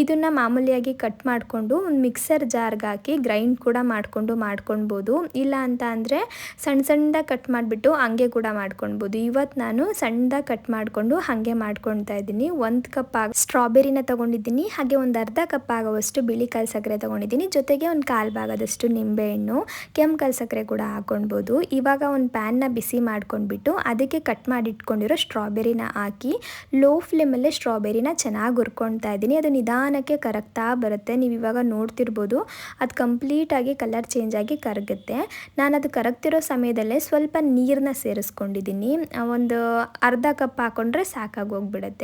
ಇದನ್ನು ಮಾಮೂಲಿಯಾಗಿ ಕಟ್ ಮಾಡಿಕೊಂಡು ಒಂದು ಮಿಕ್ಸರ್ ಜಾರ್ಗೆ ಹಾಕಿ ಗ್ರೈಂಡ್ ಕೂಡ ಮಾಡಿಕೊಂಡು ಮಾಡ್ಕೊಳ್ಬೋದು. ಇಲ್ಲ ಅಂತ ಅಂದರೆ ಸಣ್ಣ ಸಣ್ಣದಾಗಿ ಕಟ್ ಮಾಡಿಬಿಟ್ಟು ಹಂಗೆ ಕೂಡ ಮಾಡ್ಕೊಳ್ಬೋದು. ಇವತ್ತು ನಾನು ಸಣ್ಣದಾಗಿ ಕಟ್ ಮಾಡಿಕೊಂಡು ಹಾಗೆ ಮಾಡ್ಕೊಳ್ತಾ ಇದ್ದೀನಿ. ಒಂದು ಕಪ್ ಆಗ ಸ್ಟ್ರಾಬೆರಿನ ತಗೊಂಡಿದ್ದೀನಿ. ಹಾಗೆ ಒಂದು ಅರ್ಧ ಕಪ್ ಆಗುವಷ್ಟು ಬಿಳಿ ಕಾಲು ಸಕ್ಕರೆ ತೊಗೊಂಡಿದ್ದೀನಿ. ಜೊತೆಗೆ ಒಂದು ಕಾಲು ಭಾಗದಷ್ಟು ನಿಂಬೆಹಣ್ಣು, ಕೆಂಪು ಕಾಲು ಸಕ್ಕರೆ ಕೂಡ ಹಾಕ್ಕೊಳ್ಬೋದು ಇವಾಗ ಒಂದು ಪ್ಯಾನ್ನ ಬಿಸಿ ಮಾಡ್ಕೊಂಡ್ಬಿಟ್ಟು ಅದಕ್ಕೆ ಕಟ್ ಮಾಡಿ ಇಟ್ಕೊಂಡಿರೋ ಸ್ಟ್ರಾಬೆರಿನ ಹಾಕಿ ಲೋ ಫ್ಲೇಮಲ್ಲೇ ಸ್ಟ್ರಾಬೆರಿನ ಚೆನ್ನಾಗಿ ಹುರ್ಕೊಳ್ತಾ ಇದ್ದೀನಿ. ಅದು ನಿಧಾನಕ್ಕೆ ಕರಗ್ತಾ ಬರುತ್ತೆ. ನೀವು ಇವಾಗ ನೋಡ್ತಿರ್ಬೋದು. ಅದು ಕಂಪ್ಲೀಟಾಗಿ ಕಲರ್ ಚೇಂಜ್ ಆಗಿ ಕರಗುತ್ತೆ. ನಾನು ಅದು ಕರಗ್ತಿರೋ ಸಮಯದಲ್ಲೇ ಸ್ವಲ್ಪ ನೀರನ್ನ ಸೇರಿಸ್ಕೊಂಡಿದ್ದೀನಿ. ಒಂದು ಅರ್ಧ ಕಪ್ ಹಾಕೊಂಡ್ರೆ ಸಾಕಾಗಿ ಹೋಗ್ಬಿಡುತ್ತೆ.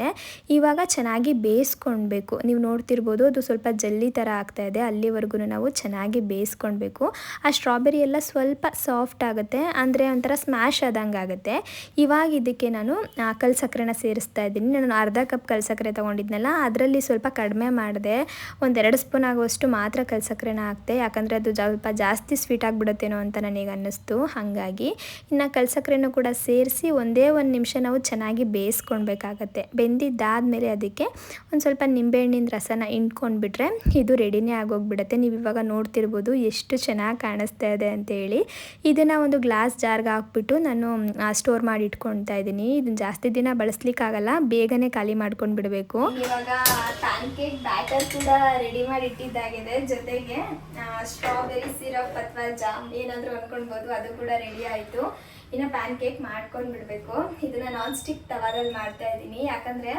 ಇವಾಗ ಚೆನ್ನಾಗಿ ಬೇಯಿಸ್ಕೊಳ್ಬೇಕು ನೀವು ನೋಡ್ತಿರ್ಬೋದು ಅದು ಸ್ವಲ್ಪ ಜಲ್ಲಿ ಥರ ಆಗ್ತಾ ಇದೆ. ಅಲ್ಲಿವರೆಗೂ ನಾವು ಚೆನ್ನಾಗಿ ಬೇಯಿಸ್ಕೊಳ್ಬೇಕು ಆ ಸ್ಟ್ರಾಬೆರಿ ಎಲ್ಲ ಸ್ವಲ್ಪ ಸಾಫ್ಟ್ ಆಗುತ್ತೆ. ಅಂದರೆ ಒಂಥರ ಸ್ಮ್ಯಾಶ್ ಆದಂಗೆ ಆಗುತ್ತೆ. ಇವಾಗ ಇದಕ್ಕೆ ನಾನು ಕಲ್ ಸಕ್ಕರೆನ ಸೇರಿಸ್ತಾ ಇದ್ದೀನಿ. ನಾನು ಅರ್ಧ ಕಪ್ ಕಲ್ ಸಕ್ಕರೆ ತೊಗೊಂಡಿದ್ನಲ್ಲ, ಅದರಲ್ಲಿ ಸ್ವಲ್ಪ ಕಡಿಮೆ ಮಾಡಿದೆ. ಒಂದೆರಡು ಸ್ಪೂನ್ ಆಗುವಷ್ಟು ಮಾತ್ರ ಕಲ್ ಸಕ್ಕರೆನ ಹಾಕ್ತೆ ಯಾಕಂದರೆ ಅದು ಸ್ವಲ್ಪ ಜಾಸ್ತಿ ಸ್ವೀಟ್ ಆಗಿಬಿಡುತ್ತೇನೋ ಅಂತ ನನಗೆ ಅನ್ನಿಸ್ತು. ಹಾಗಾಗಿ ಇನ್ನು ಕಲ್ ಸಕ್ಕರೆನೂ ಕೂಡ ಸೇರಿಸಿ ಒಂದೇ ಒಂದು ನಿಮಿಷ ನಾವು ಚೆನ್ನಾಗಿ ಬೇಯಿಸ್ಕೊಳ್ಬೇಕಾಗತ್ತೆ ಬೆಂದಿದ್ದಾದಮೇಲೆ ಅದಕ್ಕೆ ಒಂದು ಸ್ವಲ್ಪ ನಿಂಬೆಹಣ್ಣಿನ ರಸನ ಇಂಟ್ಕೊಂಡ್ಬಿಟ್ರೆ ಇದು ರೆಡಿನೇ ಆಗೋಗ್ಬಿಡುತ್ತೆ. ನೀವು ಇವಾಗ ನೋಡ್ತಿರ್ಬೋದು ಎಷ್ಟು ಚೆನ್ನಾಗಿ ಕಾಣಿಸ್ತಾ ಇದೆ ಅಂತೇಳಿ ಇದನ್ನು ಒಂದು ಗ್ಲಾಸ್ ಜಾರ್ಗೆ ಹಾಕ್ಬಿಟ್ಟು ನಾನು ಸ್ಟೋರ್ ಮಾಡಿ ಇಟ್ಕೊಳ್ತಾ ಇದ್ದೀನಿ. ಇದನ್ನು ಜಾಸ್ತಿ ದಿನ ಬಳಸ್ಲಿಕ್ಕಾಗಲ್ಲ, ಬೇಗನೆ ಖಾಲಿ ಮಾಡ್ಕೊಂಡು ಬಿಡಬೇಕು. ಇವಾಗ ಕೂಡ ರೆಡಿ ಮಾಡಿ ಇಟ್ಟಿದ್ದಾಗಿದೆ. ಜೊತೆಗೆ ಸ್ಟ್ರಾಬೆರಿ ಸಿರಪ್ ಅಥವಾ ಜಾಮ್ ಏನಾದರೂ ಅಂದ್ಕೊಳ್ಬೋದು ಅದು ಕೂಡ ರೆಡಿ ಆಯಿತು. ಇನ್ನು ಪ್ಯಾನ್ ಕೇಕ್ ಮಾಡ್ಕೊಂಡು ಬಿಡಬೇಕು ಇದನ್ನ ನಾನ್ ಸ್ಟಿಕ್ ತವಾದಲ್ಲಿ ಮಾಡ್ತಾ ಇದ್ದೀನಿ. ಯಾಕಂದರೆ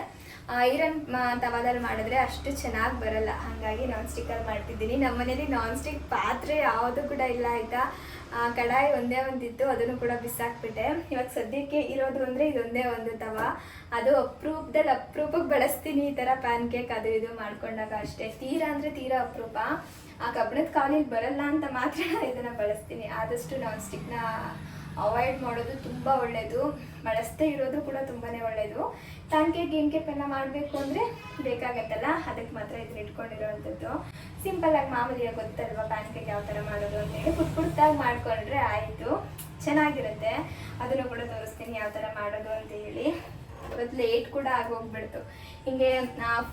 ಐರನ್ ತವಾದಲ್ಲಿ ಮಾಡಿದ್ರೆ ಅಷ್ಟು ಚೆನ್ನಾಗಿ ಬರಲ್ಲ. ಹಾಗಾಗಿ ನಾನ್ ಸ್ಟಿಕ್ಕಲ್ಲಿ ಮಾಡ್ತಿದ್ದೀನಿ. ನಮ್ಮ ಮನೇಲಿ ನಾನ್ ಸ್ಟಿಕ್ ಪಾತ್ರೆ ಯಾವುದು ಕೂಡ ಇಲ್ಲ, ಆಯಿತಾ? ಕಡಾಯಿ ಒಂದೇ ಒಂದಿತ್ತು, ಅದನ್ನು ಕೂಡ ಬಿಸಾಕ್ಬಿಟ್ಟೆ. ಇವಾಗ ಸದ್ಯಕ್ಕೆ ಇರೋದು ಅಂದರೆ ಇದೊಂದೇ ಒಂದು ತವ. ಅದು ಅಪರೂಪದಲ್ಲಿ ಅಪರೂಪಕ್ಕೆ ಬಳಸ್ತೀನಿ ಈ ಥರ ಪ್ಯಾನ್ ಕೇಕ್ ಅದು ಇದು ಮಾಡ್ಕೊಂಡಾಗ ಅಷ್ಟೇ. ತೀರಾ ಅಂದರೆ ತೀರಾ ಅಪ್ರೂಪ. ಆ ಕಬ್ಬಣದ ಕಾಲಿಗೆ ಬರಲ್ಲ ಅಂತ ಮಾತ್ರ ಇದನ್ನು ಬಳಸ್ತೀನಿ. ಆದಷ್ಟು ನಾನ್ ಸ್ಟಿಕ್ನ ಅವಾಯ್ಡ್ ಮಾಡೋದು ತುಂಬ ಒಳ್ಳೆಯದು ಬಳಸ್ತೇ ಇರೋದು ಕೂಡ ತುಂಬಾ ಒಳ್ಳೆಯದು ಗೇಮ್ ಕೇಕ್ ಎಲ್ಲ ಮಾಡಬೇಕು ಅಂದರೆ ಬೇಕಾಗತ್ತಲ್ಲ? ಅದಕ್ಕೆ ಮಾತ್ರ ಇದನ್ನ ಇಟ್ಕೊಂಡಿರೋವಂಥದ್ದು. ಸಿಂಪಲ್ಲಾಗಿ ಮಾಮೂಲಿಯಾಗಿ ಗೊತ್ತಲ್ವಾ ಪ್ಯಾನ್ ಕೇಕ್ ಯಾವ ಥರ ಮಾಡೋದು ಅಂತೇಳಿ ಪುಟ್ ಪುಟ್ಟಾಗಿ ಮಾಡಿಕೊಂಡ್ರೆ ಆಯಿತು. ಚೆನ್ನಾಗಿರುತ್ತೆ. ಅದನ್ನು ಕೂಡ ತೋರಿಸ್ತೀನಿ ಯಾವ ಥರ ಮಾಡೋದು ಅಂತ ಹೇಳಿ. ಇವತ್ತು ಲೇಟ್ ಕೂಡ ಆಗೋಗ್ಬಿಡ್ತು. ಹಿಂಗೆ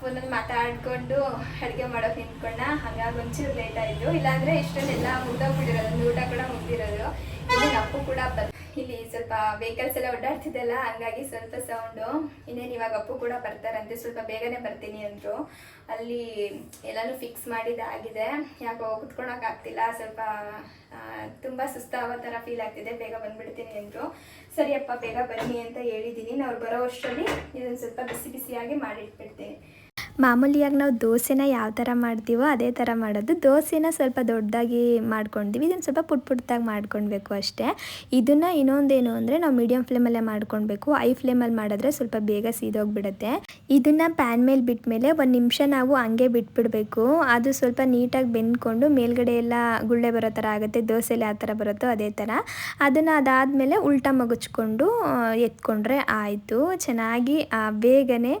ಫೋನಲ್ಲಿ ಮಾತಾಡ್ಕೊಂಡು ಅಡುಗೆ ಮಾಡೋಕೆ ನಿಂತ್ಕೊಂಡ. ಹಾಗಾಗಿ ಒಂಚೂರು ಲೇಟ್ ಆಯಿತು. ಇಲ್ಲಾಂದರೆ ಇಷ್ಟೊಂದೆಲ್ಲ ಮುಗ್ದೋಗ್ಬಿಟ್ಟಿರೋದು. ಒಂದು ಊಟ ಕೂಡ ಮುಗ್ದಿರೋದು. ಇಲ್ಲಿ ಅಪ್ಪು ಕೂಡ ಬರ್ ಇಲ್ಲಿ ಸ್ವಲ್ಪ ವೆಹಿಕಲ್ಸ್ ಎಲ್ಲ ಓಡಾಡ್ತಿದ್ದಲ್ಲ, ಹಂಗಾಗಿ ಸ್ವಲ್ಪ ಸೌಂಡು ಇನ್ನೇನು ಇವಾಗ ಅಪ್ಪು ಕೂಡ ಬರ್ತಾರಂತೆ. ಸ್ವಲ್ಪ ಬೇಗನೆ ಬರ್ತೀನಿ ಅಂದರು. ಅಲ್ಲಿ ಎಲ್ಲನೂ ಫಿಕ್ಸ್ ಮಾಡಿದ್ದಾಗಿದೆ ಯಾಕೋ ಕುತ್ಕೊಳಕ್ಕಾಗ್ತಿಲ್ಲ ಸ್ವಲ್ಪ ತುಂಬ ಸುಸ್ತಾಗೋ ಥರ ಫೀಲ್ ಆಗ್ತಿದೆ. ಬೇಗ ಬಂದ್ಬಿಡ್ತೀನಿ ಅಂದರು. ಸರಿಯಪ್ಪ ಬೇಗ ಬನ್ನಿ ಅಂತ ಹೇಳಿದ್ದೀನಿ. ನಾವು ಬರೋ ಅಷ್ಟರಲ್ಲಿ ಇದನ್ನು ಸ್ವಲ್ಪ ಬಿಸಿ ಬಿಸಿಯಾಗಿ ಮಾಡಿಟ್ಬಿಡ್ತೀನಿ ಮಾಮೂಲಿಯಾಗಿ ನಾವು ದೋಸೆನ ಯಾವ ಥರ ಮಾಡ್ತೀವೋ ಅದೇ ಥರ ಮಾಡೋದು. ದೋಸೆನ ಸ್ವಲ್ಪ ದೊಡ್ಡದಾಗಿ ಮಾಡ್ಕೊಂಡಿವಿ. ಇದನ್ನು ಸ್ವಲ್ಪ ಪುಟ್ ಪುಟ್ಟಾಗಿ ಮಾಡ್ಕೊಳ್ಬೇಕು ಅಷ್ಟೇ. ಇದನ್ನು ಇನ್ನೊಂದೇನು ಅಂದರೆ ನಾವು ಮೀಡಿಯಮ್ ಫ್ಲೇಮಲ್ಲೇ ಮಾಡ್ಕೊಳ್ಬೇಕು. ಐ ಫ್ಲೇಮಲ್ಲಿ ಮಾಡಿದ್ರೆ ಸ್ವಲ್ಪ ಬೇಗ ಸೀದೋಗಿಬಿಡುತ್ತೆ. ಇದನ್ನು ಪ್ಯಾನ್ ಮೇಲೆ ಬಿಟ್ಟ ಮೇಲೆ ಒಂದು ನಿಮಿಷ ನಾವು ಹಂಗೆ ಬಿಟ್ಬಿಡಬೇಕು. ಅದು ಸ್ವಲ್ಪ ನೀಟಾಗಿ ಬೆಂದ್ಕೊಂಡು ಮೇಲ್ಗಡೆ ಎಲ್ಲ ಗುಳ್ಳೆ ಬರೋ ಥರ ಆಗುತ್ತೆ. ದೋಸೆಲಿ ಯಾವ ಥರ ಬರುತ್ತೋ ಅದೇ ಥರ. ಅದನ್ನು ಅದಾದಮೇಲೆ ಉಲ್ಟಾ ಮಗುಚ್ಕೊಂಡು ಆ, ಎತ್ಕೊಂಡ್ರೆ ಆಯಿತು. ಚೆನ್ನಾಗಿ ಆ, ಬೇಗನೆ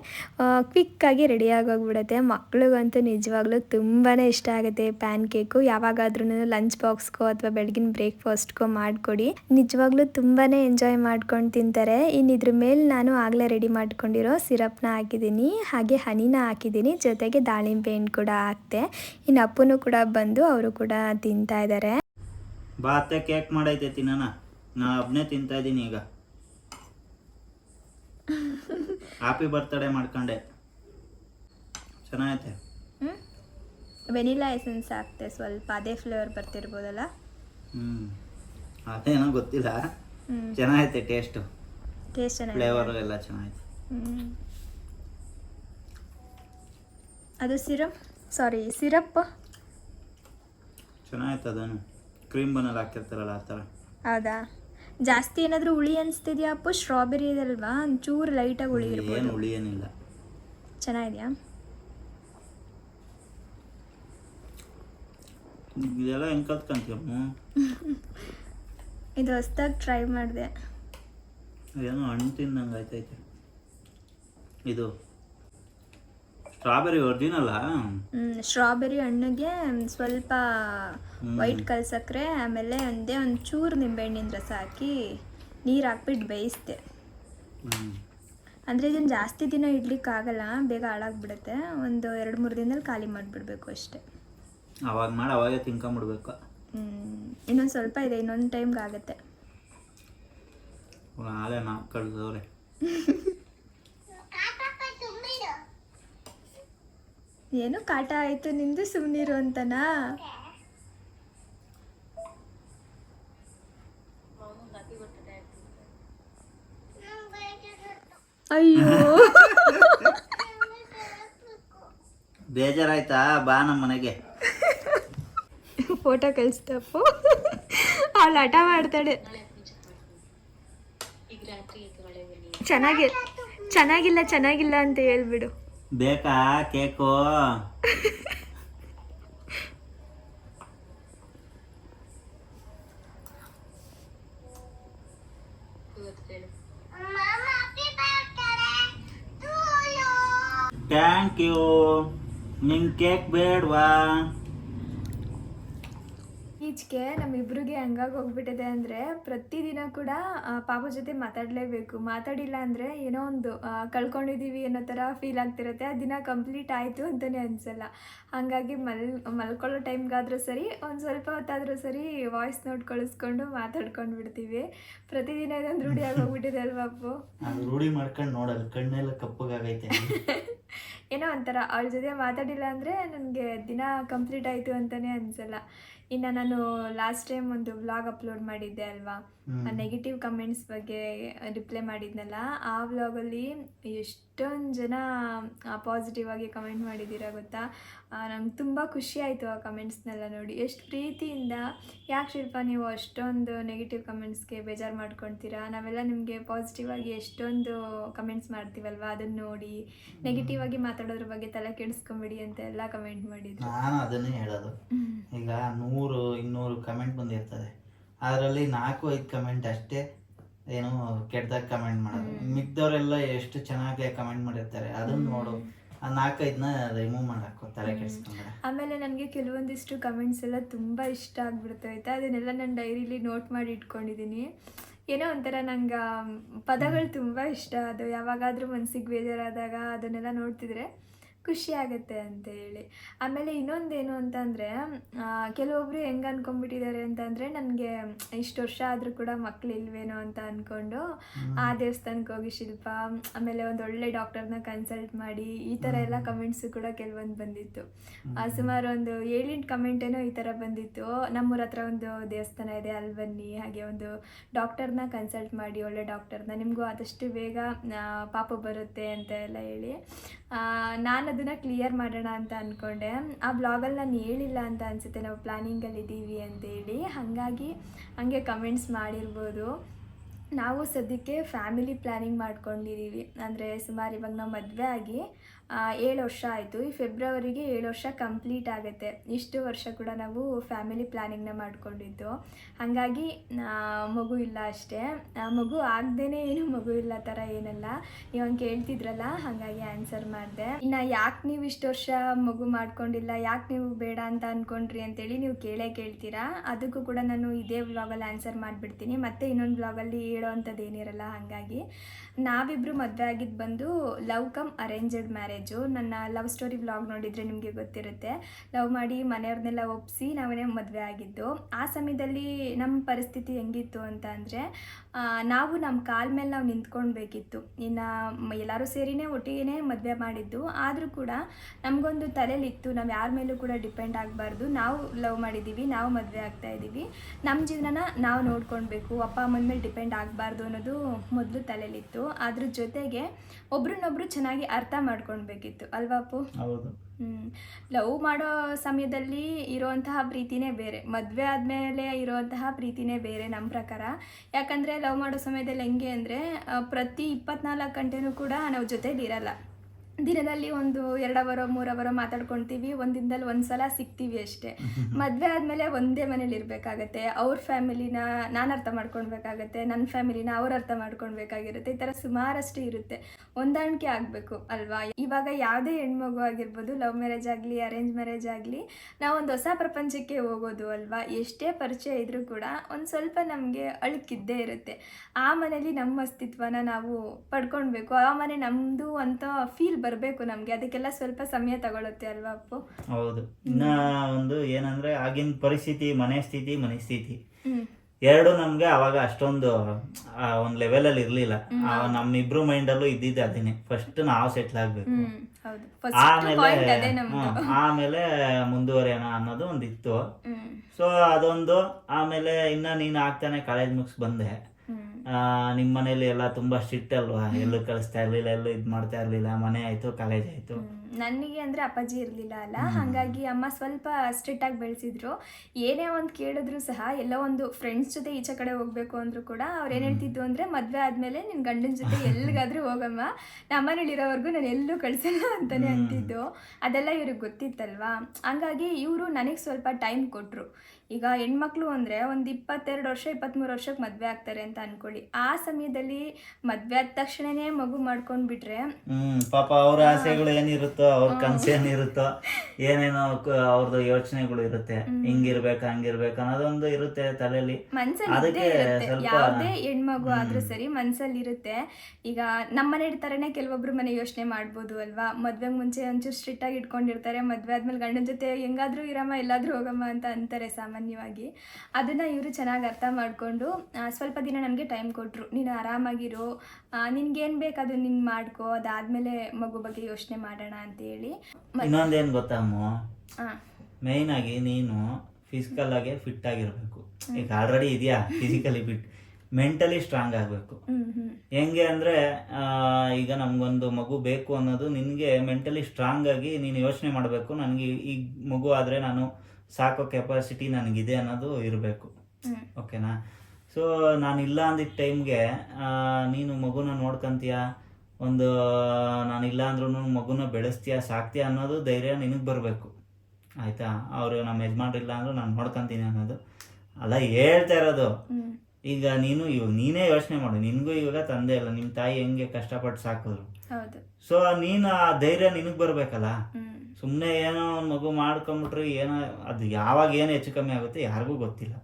ಕ್ವಿಕ್ಕಾಗಿ ರೆಡಿ ಆಗೋಗ್ಬಿಡುತ್ತೆ. ಮಕ್ಳಿಗಂತೂ ನಿಜವಾಗ್ಲೂ ತುಂಬಾ ಇಷ್ಟ ಆಗುತ್ತೆ ಪ್ಯಾನ್ ಕೇಕು ಯಾವಾಗಾದ್ರೂ ಲಂಚ್ ಬಾಕ್ಸ್ಗೋ ಅಥವಾ ಬೆಳಗಿನ ಬ್ರೇಕ್ಫಾಸ್ಟ್ಗೋ ಮಾಡಿಕೊಡಿ. ನಿಜವಾಗ್ಲೂ ತುಂಬಾ ಎಂಜಾಯ್ ಮಾಡ್ಕೊಂಡು ತಿಂತಾರೆ. ಇನ್ನು ಇದ್ರ ಮೇಲೆ ನಾನು ಆಗಲೇ ರೆಡಿ ಮಾಡ್ಕೊಂಡಿರೋ ಸಿರಪ್ನ ಹಾಕಿದ್ದೀನಿ. ಹಾಗೆ ಹನಿನ ಹಾಕಿದ್ದೀನಿ. ಜೊತೆಗೆ ದಾಳಿಂಬೆ ಹಣ್ಣು ಕೂಡ ಹಾಕ್ತೆ. ಇನ್ನು ಅಪ್ಪನೂ ಕೂಡ ಬಂದು ಅವರು ಕೂಡ ತಿಂತಾ ಇದ್ದಾರೆ ಬಾತೆ ಕೇಕ್ ಮಾಡೈತೆ ತಿನ್ನೋಣ. ನಾ ಅಬ್ನೇ ತಿಂತಾ ಇದ್ದೀನಿ ಈಗ. ಹ್ಯಾಪಿ ಬರ್ತಡೇ ಮಾಡ್ಕೊಂಡೆ. ಚೆನ್ನಾಗೈತೆ. ವೆನಿಲಾ ಎಸೆನ್ಸ್ ಹಾಕ್ತೆ ಸ್ವಲ್ಪ ಅದೇ ಫ್ಲೇವರ್ ಬರ್ತಿರ್ಬೋದಲ್ಲ? ಹ್ಞೂ ಅದೇನೋ ಗೊತ್ತಿಲ್ಲ. ಹ್ಞೂ ಚೆನ್ನಾಗೈತೆ ಟೇಸ್ಟು. ಟೇಸ್ಟ್ ಚೆನ್ನಾಗಿದೆ. ಫ್ಲೇವರು ಎಲ್ಲ ಚೆನ್ನಾಗೈತೆ. ಹ್ಮ್. ಅದು ಸಿರಪ್? ಸಾರಿ ಸಿರಪ್? ಚೆನ್ನಾಗೈತೆ ಅದನ್ನು. ಕ್ರೀಮ್ ಬನ್ನಲ್ಲಿ ಹಾಕಿರ್ತಾರಲ್ಲ ಆ ಥರ. ಹೌದಾ? ಜಾಸ್ತಿ ಏನಾದರೂ ಹುಳಿ ಅನಿಸ್ತಿದ್ಯಾ ಅಪ್ಪು? ಸ್ಟ್ರಾಬೆರಿ ಇದಲ್ವಾ? ಒಂಚೂರು ಲೈಟಾಗಿ ಹುಳಿ ಏನು ಇರ್ಬೋದು ಹುಳಿ ಏನಿಲ್ಲ. ಚೆನ್ನಾಗಿದೆಯಾ? ಇದೆಲ್ಲ ಹೆಂಗೆ ಕಲ್ತ್ಕೊಂತೀಯಮ್ಮ ಇದು ಹೊಸ್ದಾಗಿ ಟ್ರೈ ಮಾಡಿದೆ. ಏನೋ ಹಣ್ಣು ತಿಂದಂಗೆ ಆಯ್ತೈತೆ. ಇದು ಸ್ಟ್ರಾಬೆರಿ ಒರಿಜಿನಲ್ಲ ಸ್ಟ್ರಾಬೆರಿ ಹಣ್ಣಿಗೆ ಸ್ವಲ್ಪ ವೈಟ್ ಕಲ್ಸಕ್ರೆ ಆಮೇಲೆ ಒಂದೇ ಒಂದು ಚೂರು ನಿಂಬೆಹಣ್ಣಿನ ರಸ ಹಾಕಿ ನೀರು ಹಾಕ್ಬಿಟ್ಟು ಬೇಯಿಸ್ದೆ. ಅಂದರೆ ಇದನ್ನು ಜಾಸ್ತಿ ದಿನ ಇಡ್ಲಿಕ್ಕಾಗಲ್ಲ ಬೇಗ ಹಾಳಾಗ್ಬಿಡುತ್ತೆ. ಒಂದು ಎರಡು ಮೂರು ದಿನದಲ್ಲಿ ಖಾಲಿ ಮಾಡಿಬಿಡ್ಬೇಕು ಅಷ್ಟೇ. ಅವಾಗ ಮಾಡಿ ಅವಾಗೇ ತಿನ್ಕೊಂಬಿಡ್ಬೇಕು. ಇನ್ನೊಂದು ಸ್ವಲ್ಪ ಇದೆ ಇನ್ನೊಂದು ಟೈಮ್ಗೆ ಆಗುತ್ತೆ. ಹಾಲೆ ನಾಲ್ಕು ಕಳ್ದವ್ರೆ ಏನು ಕಾಟ ಆಯಿತು ನಿಂದು ಸುಮ್ಮನಿರು ಅಂತನಾ? ಅಯ್ಯೋ. ಬೇಜಾರಾಯ್ತಾ? ಬಾ ನಮ್ಮ ಮನೆಗೆ. ಫೋಟೋ ಕಳಿಸ್ತಪ್ಪು ಅವಳು ಹಠ ಮಾಡ್ತಾಳೆ. ಚೆನ್ನಾಗಿ, ಚೆನ್ನಾಗಿಲ್ಲ ಚೆನ್ನಾಗಿಲ್ಲ ಅಂತ ಹೇಳ್ಬಿಡು. ಬೇಕಾ ಕೇಕು? ಥ್ಯಾಂಕ್ ಯು ನಿಂಗೆ ಕೇಕ್ ಬೇಡವಾ? ಈಚೆಗೆ ನಮ್ಮಿಬ್ರಿಗೆ ಹಂಗಾಗಿ ಹೋಗ್ಬಿಟ್ಟಿದೆ ಅಂದರೆ ಪ್ರತಿದಿನ ಕೂಡ ಪಾಪ ಜೊತೆ ಮಾತಾಡಲೇಬೇಕು. ಮಾತಾಡಿಲ್ಲ ಅಂದರೆ ಏನೋ ಒಂದು ಕಳ್ಕೊಂಡಿದ್ದೀವಿ ಅನ್ನೋ ಥರ ಫೀಲ್ ಆಗ್ತಿರುತ್ತೆ. ಆ ದಿನ ಕಂಪ್ಲೀಟ್ ಆಯಿತು ಅಂತಲೇ ಅನಿಸಲ್ಲ. ಹಾಗಾಗಿ ಮಲ್ ಮಲ್ಕೊಳ್ಳೋ ಟೈಮ್ಗಾದರೂ ಸರಿ ಒಂದು ಸ್ವಲ್ಪ ಹೊತ್ತಾದರೂ ಸರಿ ವಾಯ್ಸ್ ನೋಟ್ ಕಳಿಸ್ಕೊಂಡು ಮಾತಾಡ್ಕೊಂಡು ಬಿಡ್ತೀವಿ. ಪ್ರತಿದಿನ ಇದೊಂದು ರೂಢಿಯಾಗಿ ಹೋಗ್ಬಿಟ್ಟಿದೆ ಅಲ್ವಾ ಅಪ್ಪು? ರೂಢಿ ಮಾಡ್ಕೊಂಡು ನೋಡಲ್ಲ ಕಣ್ಣೆಲ್ಲ ಕಪ್ಪಗಾಗೈತೆ. ಏನೋ ಒಂಥರ ಅವ್ರ ಜೊತೆ ಮಾತಾಡಿಲ್ಲ ಅಂದರೆ ನನಗೆ ದಿನ ಕಂಪ್ಲೀಟ್ ಆಯಿತು ಅಂತಲೇ ಅನಿಸಲ್ಲ. ಇನ್ನು ನಾನು ಲಾಸ್ಟ್ ಟೈಮ್ ಒಂದು ವ್ಲಾಗ್ ಅಪ್ಲೋಡ್ ಮಾಡಿದ್ದೆ ಅಲ್ವಾ. ನೆಗೆಟಿವ್ ಕಮೆಂಟ್ಸ್ ಬಗ್ಗೆ ರಿಪ್ಲೈ ಮಾಡಿದ್ನಲ್ಲ ಆ ವ್ಲಾಗಲ್ಲಿ ಎಷ್ಟೊಂದು ಜನ ಪಾಸಿಟಿವ್ ಆಗಿ ಕಮೆಂಟ್ ಮಾಡಿದ್ದೀರಾ ಗೊತ್ತಾ? ನಂಗೆ ತುಂಬ ಖುಷಿ ಆಯಿತು ಆ ಕಮೆಂಟ್ಸ್ನೆಲ್ಲ ನೋಡಿ. ಎಷ್ಟು ಪ್ರೀತಿಯಿಂದ ಯಾಕೆ ಶಿಲ್ಪ ನೀವು ಅಷ್ಟೊಂದು ನೆಗೆಟಿವ್ ಕಮೆಂಟ್ಸ್ಗೆ ಬೇಜಾರು ಮಾಡ್ಕೊಳ್ತೀರಾ ನಾವೆಲ್ಲ ನಿಮಗೆ ಪಾಸಿಟಿವ್ ಆಗಿ ಎಷ್ಟೊಂದು ಕಮೆಂಟ್ಸ್ ಮಾಡ್ತೀವಲ್ವ? ಅದನ್ನು ನೋಡಿ ನೆಗೆಟಿವ್ ಆಗಿ ಮಾತಾಡೋದ್ರ ಬಗ್ಗೆ ತಲೆ ಕೆಡಿಸ್ಕೊಂಬಿಡಿ ಅಂತ ಎಲ್ಲ ಕಮೆಂಟ್ ಮಾಡಿದ್ರು. ನಾನು ಅದನ್ನೇ ಹೇಳೋದು. ಈಗ ನೂರು ಇನ್ನೂರು ಕಮೆಂಟ್ ಬಂದಿರ್ತದೆ. ಅದರಲ್ಲಿ ನಾಲ್ಕು ಐದು ಕಮೆಂಟ್ ಅಷ್ಟೇ ಏನು ಕೆಟ್ಟದಾಗ ಕಮೆಂಟ್ ಮಾಡೋದು. ಮಿಕ್ದವರೆಲ್ಲ ಎಷ್ಟು ಚೆನ್ನಾಗಿ ಕಮೆಂಟ್ ಮಾಡಿರ್ತಾರೆ ಅದನ್ನ ನೋಡು. ಆ ನಾಲ್ಕೈದನ್ನ ರಿಮೂವ್ ಮಾಡಾಕು ತಲೆ ಕೆಡಿಸ್ಕೊಂಡ್ರೆ. ಆಮೇಲೆ ನನಗೆ ಕೆಲವೊಂದಿಷ್ಟು ಕಮೆಂಟ್ಸ್ ಎಲ್ಲ ತುಂಬ ಇಷ್ಟ ಆಗ್ಬಿಡುತ್ತೆ ಆಯಿತಾ? ಅದನ್ನೆಲ್ಲ ನಾನು ಡೈರಿಲಿ ನೋಟ್ ಮಾಡಿ ಇಟ್ಕೊಂಡಿದ್ದೀನಿ ಏನೋ ಒಂಥರ ನಂಗೆ ಪದಗಳು ತುಂಬ ಇಷ್ಟ. ಅದು ಯಾವಾಗಾದರೂ ಮನಸ್ಸಿಗೆ ಬೇಜಾರಾದಾಗ ಅದನ್ನೆಲ್ಲ ನೋಡ್ತಿದ್ರೆ ಖುಷಿ ಆಗುತ್ತೆ ಅಂತ ಹೇಳಿ. ಆಮೇಲೆ ಇನ್ನೊಂದೇನು ಅಂತಂದರೆ ಕೆಲವೊಬ್ಬರು ಹೆಂಗೆ ಅಂದ್ಕೊಂಡ್ಬಿಟ್ಟಿದ್ದಾರೆ ಅಂತಂದರೆ ನನಗೆ ಇಷ್ಟು ವರ್ಷ ಆದರೂ ಕೂಡ ಮಕ್ಕಳಿಲ್ವೇನೋ ಇಲ್ವೇನೋ ಅಂತ ಅಂದ್ಕೊಂಡು ಆ ದೇವಸ್ಥಾನಕ್ಕೆ ಹೋಗಿ ಶಿಲ್ಪ ಆಮೇಲೆ ಒಂದು ಒಳ್ಳೆ ಡಾಕ್ಟರ್ನ ಕನ್ಸಲ್ಟ್ ಮಾಡಿ ಈ ಥರ ಎಲ್ಲ ಕಮೆಂಟ್ಸು ಕೂಡ ಕೆಲವೊಂದು ಬಂದಿತ್ತು. ಸುಮಾರು ಒಂದು ಏಳೆಂಟು ಕಮೆಂಟೇನೋ ಏನೋ ಈ ಥರ ಬಂದಿತ್ತು. ನಮ್ಮೂರ ಹತ್ರ ಒಂದು ದೇವಸ್ಥಾನ ಇದೆ ಅಲ್ಲಿ ಬನ್ನಿ ಹಾಗೆ ಒಂದು ಡಾಕ್ಟರ್ನ ಕನ್ಸಲ್ಟ್ ಮಾಡಿ ಒಳ್ಳೆ ಡಾಕ್ಟರ್ನ ನಿಮಗೂ ಆದಷ್ಟು ಬೇಗ ಪಾಪ ಬರುತ್ತೆ ಅಂತ ಎಲ್ಲ ಹೇಳಿ. ನಾನು ಅದನ್ನು ಕ್ಲಿಯರ್ ಮಾಡೋಣ ಅಂತ ಅಂದ್ಕೊಂಡೆ ಆ ಬ್ಲಾಗಲ್ಲಿ ನಾನು ಹೇಳಿಲ್ಲ ಅಂತ ಅನಿಸುತ್ತೆ. ನಾವು ಪ್ಲ್ಯಾನಿಂಗಲ್ಲಿ ಇದ್ದೀವಿ ಅಂತೇಳಿ ಹಾಗಾಗಿ ಹಂಗೆ ಕಮೆಂಟ್ಸ್ ಮಾಡಿರ್ಬೋದು. ನಾವು ಸದ್ಯಕ್ಕೆ ಫ್ಯಾಮಿಲಿ ಪ್ಲ್ಯಾನಿಂಗ್ ಮಾಡ್ಕೊಂಡಿದ್ದೀವಿ ಅಂದರೆ ಸುಮಾರು ಇವಾಗ ನಾವು ಮದುವೆ ಆಗಿ ಏಳು ವರ್ಷ ಆಯಿತು. ಈ ಫೆಬ್ರವರಿಗೆ ಏಳು ವರ್ಷ ಕಂಪ್ಲೀಟ್ ಆಗುತ್ತೆ. ಇಷ್ಟು ವರ್ಷ ಕೂಡ ನಾವು ಫ್ಯಾಮಿಲಿ ಪ್ಲ್ಯಾನಿಂಗ್ನ ಮಾಡಿಕೊಂಡಿದ್ದು. ಹಾಗಾಗಿ ಮಗು ಇಲ್ಲ ಅಷ್ಟೇ. ಮಗು ಆಗ್ದೇ ಏನು ಮಗು ಇಲ್ಲ ಥರ ಏನಲ್ಲ. ನೀವು ಹಂಗೆ ಕೇಳ್ತಿದ್ರಲ್ಲ, ಹಾಗಾಗಿ ಆನ್ಸರ್ ಮಾಡಿದೆ. ಇನ್ನು ಯಾಕೆ ನೀವು ಇಷ್ಟು ವರ್ಷ ಮಗು ಮಾಡ್ಕೊಂಡಿಲ್ಲ, ಯಾಕೆ ನೀವು ಬೇಡ ಅಂತ ಅಂದ್ಕೊಂಡ್ರಿ ಅಂತೇಳಿ ನೀವು ಕೇಳೇ ಕೇಳ್ತೀರಾ? ಅದಕ್ಕೂ ಕೂಡ ನಾನು ಇದೇ ವ್ಲಾಗಲ್ಲಿ ಆನ್ಸರ್ ಮಾಡಿಬಿಡ್ತೀನಿ. ಮತ್ತೆ ಇನ್ನೊಂದು ವ್ಲಾಗಲ್ಲಿ ಹೇಳೋ ಅಂಥದ್ದು ಏನಿರಲ್ಲ, ಹಾಗಾಗಿ. ನಾವಿಬ್ಬರು ಮದುವೆ ಆಗಿದ್ದು ಬಂದು ಲವ್ ಕಮ್ ಅರೇಂಜಡ್ ಮ್ಯಾರೇಜು ನನ್ನ ಲವ್ ಸ್ಟೋರಿ ವ್ಲಾಗ್ ನೋಡಿದರೆ ನಿಮಗೆ ಗೊತ್ತಿರುತ್ತೆ. ಲವ್ ಮಾಡಿ ಮನೆಯವ್ರನ್ನೆಲ್ಲ ಒಪ್ಪಿಸಿ ನಾವೇ ಮದುವೆ ಆಗಿದ್ದು. ಆ ಸಮಯದಲ್ಲಿ ನಮ್ಮ ಪರಿಸ್ಥಿತಿ ಹೆಂಗಿತ್ತು ಅಂತ ಅಂದರೆ ನಾವು ನಮ್ಮ ಕಾಲ ಮೇಲೆ ನಾವು ನಿಂತ್ಕೊಳ್ಬೇಕಿತ್ತು. ಇನ್ನು ಎಲ್ಲರೂ ಸೇರಿನೇ ಒಟ್ಟಿಗೆ ಮದುವೆ ಮಾಡಿದ್ದು. ಆದರೂ ಕೂಡ ನಮಗೊಂದು ತಲೆಯಲ್ಲಿತ್ತು ನಾವು ಯಾರ ಮೇಲೂ ಕೂಡ ಡಿಪೆಂಡ್ ಆಗಬಾರ್ದು. ನಾವು ಲವ್ ಮಾಡಿದ್ದೀವಿ ನಾವು ಮದುವೆ ಆಗ್ತಾ ಇದ್ದೀವಿ ನಮ್ಮ ಜೀವನನ ನಾವು ನೋಡ್ಕೊಳ್ಬೇಕು. ಅಪ್ಪ, ಅಮ್ಮನ ಮೇಲೆ ಡಿಪೆಂಡ್ ಆಗಬಾರ್ದು ಅನ್ನೋದು ಮೊದಲು ತಲೆಯಲ್ಲಿತ್ತು ಅದ್ರ ಜೊತೆಗೆ ಒಬ್ರನ್ನೊಬ್ರು ಚೆನ್ನಾಗಿ ಅರ್ಥ ಮಾಡ್ಕೊಳ್ಬೇಕು ಮಾಡ್ಕೊಬೇಕಿತ್ತು ಅಲ್ವಾ ಅಪ್ಪು? ಹೌದು. ಲವ್ ಮಾಡೋ ಸಮಯದಲ್ಲಿ ಇರುವಂತಹ ಪ್ರೀತಿನೇ ಬೇರೆ ಮದುವೆ ಆದಮೇಲೆ ಇರುವಂತಹ ಪ್ರೀತಿನೇ ಬೇರೆ ನಮ್ಮ ಪ್ರಕಾರ. ಯಾಕಂದ್ರೆ ಲವ್ ಮಾಡೋ ಸಮಯದಲ್ಲಿ ಹೆಂಗೆ ಅಂದ್ರೆ ಪ್ರತಿ ಇಪ್ಪತ್ನಾಲ್ಕು ಗಂಟೆನೂ ಕೂಡ ನಾವು ಜೊತೇಲಿ ಇರಲ್ಲ. ದಿನದಲ್ಲಿ ಒಂದು ಎರಡು ಅವರೋ ಮೂರು ಅವರೋ ಮಾತಾಡ್ಕೊಳ್ತೀವಿ ಒಂದಿನದಲ್ಲಿ ದಿನದಲ್ಲಿ ಒಂದು ಸಲ ಸಿಗ್ತೀವಿ ಅಷ್ಟೇ. ಮದುವೆ ಆದಮೇಲೆ ಒಂದೇ ಮನೇಲಿ ಇರಬೇಕಾಗತ್ತೆ. ಅವ್ರ ಫ್ಯಾಮಿಲಿನ ನಾನು ಅರ್ಥ ಮಾಡ್ಕೊಳ್ಬೇಕಾಗತ್ತೆ. ನನ್ನ ಫ್ಯಾಮಿಲಿನ ಅವ್ರು ಅರ್ಥ ಮಾಡ್ಕೊಳ್ಬೇಕಾಗಿರುತ್ತೆ. ಈ ಥರ ಸುಮಾರಷ್ಟು ಇರುತ್ತೆ. ಹೊಂದಾಣಿಕೆ ಆಗಬೇಕು ಅಲ್ವಾ? ಇವಾಗ ಯಾವುದೇ ಹೆಣ್ಮಗು ಆಗಿರ್ಬೋದು ಲವ್ ಮ್ಯಾರೇಜ್ ಆಗಲಿ ಅರೇಂಜ್ ಮ್ಯಾರೇಜ್ ಆಗಲಿ ನಾವು ಒಂದು ಹೊಸ ಪ್ರಪಂಚಕ್ಕೆ ಹೋಗೋದು ಅಲ್ವಾ? ಎಷ್ಟೇ ಪರಿಚಯ ಇದ್ರೂ ಕೂಡ ಒಂದು ಸ್ವಲ್ಪ ನಮಗೆ ಅಳುಕಿದ್ದೇ ಇರುತ್ತೆ. ಆ ಮನೇಲಿ ನಮ್ಮ ಅಸ್ತಿತ್ವನ ನಾವು ಪಡ್ಕೊಳ್ಬೇಕು. ಆ ಮನೆ ನಮ್ಮದು ಅಂತ ಫೀಲ್ ಬರಬೇಕು ನಮಗೆ. ಅದಕ್ಕೆಲ್ಲ ಸ್ವಲ್ಪ ಸಮಯ ತಗೊಳುತ್ತೆ ಅಲ್ವಾ ಅಪ್ಪು? ಹೌದು. ಇನ್ನ ಒಂದು ಏನಂದ್ರೆ ಆಗಿನ ಪರಿಸ್ಥಿತಿ ಮನೆ ಸ್ಥಿತಿ ಮನಸ್ಥಿತಿ ಸ್ಥಿತಿ. ಎರಡು ನಮ್ಗೆ ಅವಾಗ ಅಷ್ಟೊಂದು ಆ, ಒಂದ್ ಲೆವೆಲ್ ಅಲ್ಲಿ ಇರ್ಲಿಲ್ಲ. ಆ, ನಮ್ಮಿಬ್ರು ಮೈಂಡ್ ಅಲ್ಲೂ ಇದ್ದಿದ್ದು ಅದೇನೆ ಫಸ್ಟ್ ನಾವು ಸೆಟ್ಲ್ ಆಗ್ಬೇಕು. ಆಮೇಲೆ ಆಮೇಲೆ ಮುಂದುವರಿಯೋಣ ಅನ್ನೋದು ಒಂದಿತ್ತು. ಸೊ ಅದೊಂದು. ಆಮೇಲೆ ಇನ್ನ ನೀನು ಆಗ್ತಾನೆ ಕಾಲೇಜ್ ಮುಗಿಸ್ ಬಂದೆ. ಆ, ನಿಮ್ ಮನೇಲಿ ಎಲ್ಲ ತುಂಬಾ ಸ್ಟ್ರಿಕ್ಟ್ ಅಲ್ವಾ? ಎಲ್ಲೂ ಕಳಿಸ್ತಾ ಇರ್ಲಿಲ್ಲ ಎಲ್ಲೂ ಇದ್ ಮಾಡ್ತಾ ಇರ್ಲಿಲ್ಲ ಮನೆ ಆಯ್ತು ಕಾಲೇಜ್ ಆಯ್ತು. ನನಗೆ ಅಂದ್ರೆ ಅಪ್ಪಾಜಿ ಇರಲಿಲ್ಲ ಅಲ್ಲ. ಹಾಗಾಗಿ ಅಮ್ಮ ಸ್ವಲ್ಪ ಸ್ಟ್ರಿಕ್ಟ್ ಆಗಿ ಬೆಳೆಸಿದ್ರು. ಏನೇ ಒಂದು ಕೇಳಿದ್ರು ಸಹ ಎಲ್ಲ ಒಂದು ಫ್ರೆಂಡ್ಸ್ ಜೊತೆ ಈಚೆ ಕಡೆ ಹೋಗ್ಬೇಕು ಅಂದ್ರು ಕೂಡ ಅವ್ರು ಏನು ಹೇಳ್ತಿದ್ದು ಅಂದ್ರೆ ಮದುವೆ ಆದ್ಮೇಲೆ ನಿನ್ನ ಗಂಡನ ಜೊತೆ ಎಲ್ಲಿಗಾದ್ರೂ ಹೋಗಮ್ಮ. ನಮ್ಮನೇಲಿರೋವರೆಗೂ ನಾನು ಎಲ್ಲೂ ಕಳಿಸಲ್ಲ ಅಂತಾನೆ ಅಂತಿದ್ದು. ಅದೆಲ್ಲ ಇವ್ರಿಗೆ ಗೊತ್ತಿತ್ತಲ್ವಾ? ಹಂಗಾಗಿ ಇವರು ನನಗೆ ಸ್ವಲ್ಪ ಟೈಮ್ ಕೊಟ್ಟರು ಈಗ ಹೆಣ್ಮಕ್ಳು ಅಂದರೆ ಒಂದು ಇಪ್ಪತ್ತೆರಡು ವರ್ಷ ಇಪ್ಪತ್ತ್ಮೂರು ವರ್ಷಕ್ಕೆ ಮದುವೆ ಆಗ್ತಾರೆ ಅಂತ ಅನ್ಕೊಳ್ಳಿ. ಆ ಸಮಯದಲ್ಲಿ ಮದುವೆ ಆದ ತಕ್ಷಣನೇ ಮಗು ಮಾಡ್ಕೊಂಡ್ಬಿಟ್ರೆ ಹ್ಮ್ ಪಾಪ ಅವ್ರ ಆಸೆಗಳು ಏನಿರುತ್ತೋ ಅವ್ರ ಕನಸು ಏನಿರುತ್ತೋ ಏನೇನೋ ಅವ್ರದ್ದು ಯೋಚನೆಗಳು ಇರುತ್ತೆ. ಹಿಂಗಿರ್ಬೇಕು ಹಂಗಿರ್ಬೇಕು ಅನ್ನೋದೊಂದು ಇರುತ್ತೆ ತಲೆಯಲ್ಲಿ. ಮನ್ಸಲ್ಲಿ ಯಾವುದೇ ಹೆಣ್ಮಗು ಆದ್ರೂ ಸರಿ ಮನ್ಸಲ್ಲಿ ಇರುತ್ತೆ. ಈಗ ನಮ್ಮ ಮನೆ ಇಡ್ತಾರೆ ಕೆಲವೊಬ್ರು ಮನೆ ಯೋಚನೆ ಮಾಡ್ಬೋದು ಅಲ್ವಾ? ಮದ್ವೆ ಮುಂಚೆ ಒಂಚೂರು ಸ್ಟ್ರಿಕ್ಟ್ ಆಗಿ ಇಟ್ಕೊಂಡಿರ್ತಾರೆ. ಮದ್ವೆ ಆದ್ಮೇಲೆ ಗಂಡನ ಜೊತೆ ಹೆಂಗಾದ್ರೂ ಇರಮ್ಮ ಎಲ್ಲಾದ್ರೂ ಹೋಗಮ್ಮ ಅಂತ ಅಂತಾರೆ ಸಾಮಾನ್ಯವಾಗಿ. ಅದನ್ನ ಇವರು ಚೆನ್ನಾಗಿ ಅರ್ಥ ಮಾಡ್ಕೊಂಡು ಸ್ವಲ್ಪ ದಿನ ನಮಗೆ ಟೈಮ್ ಕೊಟ್ರು. ನೀನು ಆರಾಮಾಗಿರು ನಿನ್ಗೇನು ಬೇಕು ಅದು ನೀನು ಮಾಡ್ಕೋ ಅದಾದ್ಮೇಲೆ ಮಗು ಬಗ್ಗೆ ಯೋಚನೆ ಮಾಡೋಣ ಅಂತ ಹೇಳಿ. ಇನ್ನೊಂದೇನ್ ಗೊತ್ತಮ್ಮ ಮೇಯ್ನ್ ಆಗಿ ನೀನು ಫಿಸಿಕಲ್ ಆಗಿ ಫಿಟ್ ಆಗಿರ್ಬೇಕು. ಈಗ ಆಲ್ರೆಡಿ ಇದೆಯಾ? ಫಿಸಿಕಲಿ ಫಿಟ್ ಮೆಂಟಲಿ ಸ್ಟ್ರಾಂಗ್ ಆಗಬೇಕು. ಹೆಂಗೆ ಅಂದರೆ ಈಗ ನಮಗೊಂದು ಮಗು ಬೇಕು ಅನ್ನೋದು ನಿನಗೆ ಮೆಂಟಲಿ ಸ್ಟ್ರಾಂಗ್ ಆಗಿ ನೀನು ಯೋಚನೆ ಮಾಡಬೇಕು. ನನಗೆ ಈಗ ಮಗು ಆದರೆ ನಾನು ಸಾಕೋ ಕೆಪಾಸಿಟಿ ನನಗಿದೆ ಅನ್ನೋದು ಇರಬೇಕು. ಓಕೆನಾ ಸೊ ನಾನು ಇಲ್ಲ ಅಂದಿದ್ದ ಟೈಮ್ಗೆ ನೀನು ಮಗುನ ನೋಡ್ಕೊಂತೀಯ? ಒಂದು ನಾನು ಇಲ್ಲ ಅಂದ್ರೂ ಮಗುನ ಬೆಳೆಸ್ತೀಯ ಸಾಕ್ತೀಯ ಅನ್ನೋದು ಧೈರ್ಯ ನಿನಗೆ ಬರಬೇಕು. ಆಯಿತಾ? ಅವರು ನಮ್ಮ ಯಜಮಾನ್ರು ಇಲ್ಲ ಅಂದ್ರೂ ನಾನು ನೋಡ್ಕೊಂತೀನಿ ಅನ್ನೋದು. ಅಲ್ಲ ಹೇಳ್ತಾ ಇರೋದು. ಈಗ ನೀನು ಇವಾಗ ನೀನೇ ಯೋಚನೆ ಮಾಡು. ನಿನಗೂ ಇವಾಗ ತಂದೆ ಇಲ್ಲ. ನಿಮ್ಮ ತಾಯಿ ಹೆಂಗೆ ಕಷ್ಟಪಟ್ಟು ಸಾಕಿದ್ರು? ಸೊ ನೀನು ಆ ಧೈರ್ಯ ನಿನಗೆ ಬರಬೇಕಲ್ಲ? ಸುಮ್ಮನೆ ಏನೋ ಒಂದು ಮಗು ಮಾಡ್ಕೊಂಬಿಟ್ರೆ ಏನೋ ಅದು ಯಾವಾಗ ಏನು ಹೆಚ್ಚು ಕಮ್ಮಿ ಆಗುತ್ತೆ ಯಾರಿಗೂ ಗೊತ್ತಿಲ್ಲ.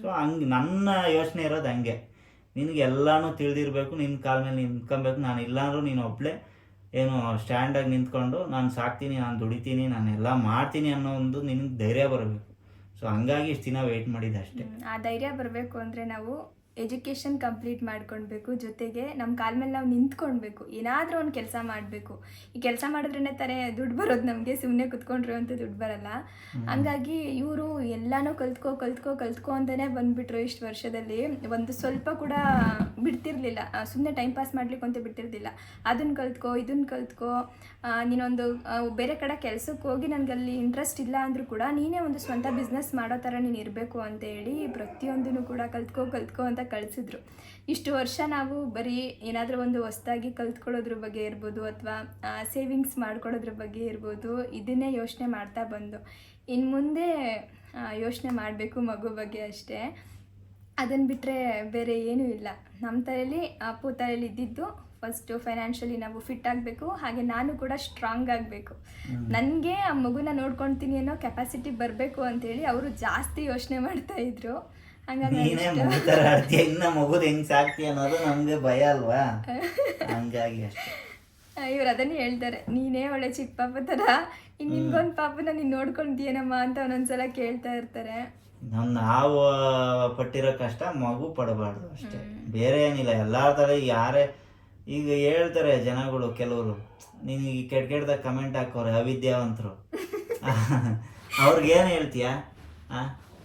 ಸೊ ಹಂಗೆ ನನ್ನ ಯೋಚನೆ ಇರೋದು ಹಂಗೆ. ನಿನಗೆ ಎಲ್ಲಾನು ತಿಳಿದಿರಬೇಕು ನಿನ್ನ ಕಾಲ ಮೇಲೆ ನಿಂತ್ಕೊಬೇಕು ನಾನು ಇಲ್ಲಾಂದ್ರೂ ನೀನು ಒಬ್ಳೆ ಏನು ಸ್ಟ್ಯಾಂಡಾಗಿ ನಿಂತ್ಕೊಂಡು ನಾನು ಸಾಕ್ತೀನಿ ನಾನು ದುಡಿತೀನಿ ನಾನು ಎಲ್ಲ ಮಾಡ್ತೀನಿ ಅನ್ನೋ ಒಂದು ನಿನಗೆ ಧೈರ್ಯ ಬರಬೇಕು. ಸೊ ಹಂಗಾಗಿ ಇಷ್ಟು ದಿನ ವೆಯ್ಟ್ ಮಾಡಿದ್ದೆ ಅಷ್ಟೇ. ಆ ಧೈರ್ಯ ಬರಬೇಕು ಅಂದರೆ ನಾವು ಎಜುಕೇಷನ್ ಕಂಪ್ಲೀಟ್ ಮಾಡ್ಕೊಳ್ಬೇಕು ಜೊತೆಗೆ ನಮ್ಮ ಕಾಲ ಮೇಲೆ ನಾವು ನಿಂತ್ಕೊಳ್ಬೇಕು ಏನಾದರೂ ಒಂದು ಕೆಲಸ ಮಾಡಬೇಕು. ಈ ಕೆಲಸ ಮಾಡಿದ್ರೇ ತಾರೆ ದುಡ್ಡು ಬರೋದು ನಮಗೆ ಸುಮ್ಮನೆ ಕುತ್ಕೊಂಡ್ರು ಅಂತ ದುಡ್ಡು ಬರಲ್ಲ. ಹಂಗಾಗಿ ಇವರು ಎಲ್ಲನೂ ಕಲ್ತ್ಕೋ ಕಲ್ತ್ಕೋ ಕಲ್ತ್ಕೋ ಅಂತಲೇ ಬಂದ್ಬಿಟ್ರು ಇಷ್ಟು ವರ್ಷದಲ್ಲಿ. ಒಂದು ಸ್ವಲ್ಪ ಕೂಡ ಬಿಡ್ತಿರ್ಲಿಲ್ಲ. ಸುಮ್ಮನೆ ಟೈಮ್ ಪಾಸ್ ಮಾಡ್ಲಿಕ್ಕೆ ಅಂತ ಬಿಡ್ತಿರ್ಲಿಲ್ಲ. ಅದನ್ನ ಕಲ್ತ್ಕೋ ಇದನ್ನ ಕಲ್ತ್ಕೋ ನೀನೊಂದು ಬೇರೆ ಕಡೆ ಕೆಲಸಕ್ಕೆ ಹೋಗಿ ನನಗಲ್ಲಿ ಇಂಟ್ರೆಸ್ಟ್ ಇಲ್ಲ ಅಂದರೂ ಕೂಡ ನೀನೇ ಒಂದು ಸ್ವಂತ ಬಿಸ್ನೆಸ್ ಮಾಡೋ ಥರ ನೀನು ಇರಬೇಕು ಅಂತ ಹೇಳಿ ಪ್ರತಿಯೊಂದನ್ನು ಕೂಡ ಕಲ್ತ್ಕೋ ಕಲ್ತ್ಕೋ ಅಂತ ಕಳಿಸಿದ್ರು. ಇಷ್ಟು ವರ್ಷ ನಾವು ಬರೀ ಏನಾದರೂ ಒಂದು ಹೊಸ್ದಾಗಿ ಕಲ್ತ್ಕೊಳ್ಳೋದ್ರ ಬಗ್ಗೆ ಇರ್ಬೋದು ಅಥವಾ ಸೇವಿಂಗ್ಸ್ ಮಾಡ್ಕೊಳ್ಳೋದ್ರ ಬಗ್ಗೆ ಇರ್ಬೋದು ಇದನ್ನೇ ಯೋಚನೆ ಮಾಡ್ತಾ ಬಂದು. ಇನ್ನು ಮುಂದೆ ಯೋಚನೆ ಮಾಡಬೇಕು ಮಗು ಬಗ್ಗೆ ಅಷ್ಟೇ. ಅದನ್ನು ಬಿಟ್ಟರೆ ಬೇರೆ ಏನೂ ಇಲ್ಲ. ನಮ್ಮ ತಲೆಯಲ್ಲಿ ಅಪ್ಪು ತಲೆಯಲ್ಲಿ ಇದ್ದಿದ್ದು ಫಸ್ಟು ಫೈನಾನ್ಷಿಯಲಿ ನಾವು ಫಿಟ್ ಆಗಬೇಕು ಹಾಗೆ ನಾನು ಕೂಡ ಸ್ಟ್ರಾಂಗ್ ಆಗಬೇಕು. ನನಗೆ ಆ ಮಗುನ ನೋಡ್ಕೊಳ್ತೀನಿ ಅನ್ನೋ ಕೆಪಾಸಿಟಿ ಬರಬೇಕು ಅಂತೇಳಿ ಅವರು ಜಾಸ್ತಿ ಯೋಚನೆ ಮಾಡ್ತಾ ಇದ್ರು. ಹಂಗಾಗಿ ನೀನೇ ಮಗು ಥರ ಆಡ್ತೀಯ ಇನ್ನ ಮಗುದ್ ಹೆಂಗ್ ಸಾಕ್ತಿ ಅನ್ನೋದು ನಮ್ಗೆ ಭಯ ಅಲ್ವಾ? ಹಂಗಾಗಿ ಅಷ್ಟೇ. ಇವ್ರು ಅದನ್ನೇ ಹೇಳ್ತಾರೆ. ನೀನೇ ಒಳ್ಳೆ ಚಿಕ್ಕ ಪಾಪ ಥರ ಪಾಪ ನಿನ್ಗೊಂದು ಪಾಪನ ನೀನು ನೋಡ್ಕೊಂತೀಯನಮ್ಮ ಅಂತ ಒಂದೊಂದ್ಸಲ ಕೇಳ್ತಾ ಇರ್ತಾರೆ. ನಮ್ ನಾವು ಪಟ್ಟಿರೋ ಕಷ್ಟ ಮಗು ಪಡಬಾರ್ದು ಅಷ್ಟೇ. ಬೇರೆ ಏನಿಲ್ಲ ಎಲ್ಲಾರ ತರ ಯಾರೇ ಈಗ ಹೇಳ್ತಾರೆ ಜನಗಳು ಕೆಲವರು ನೀನು ಈ ಕೆಟ್ಟ ಕೆಟ್ಟದಾಗ ಕಮೆಂಟ್ ಹಾಕೋರೆ ಅವಿದ್ಯಾವಂತರು. ಅವ್ರಿಗೇನು ಹೇಳ್ತೀಯ?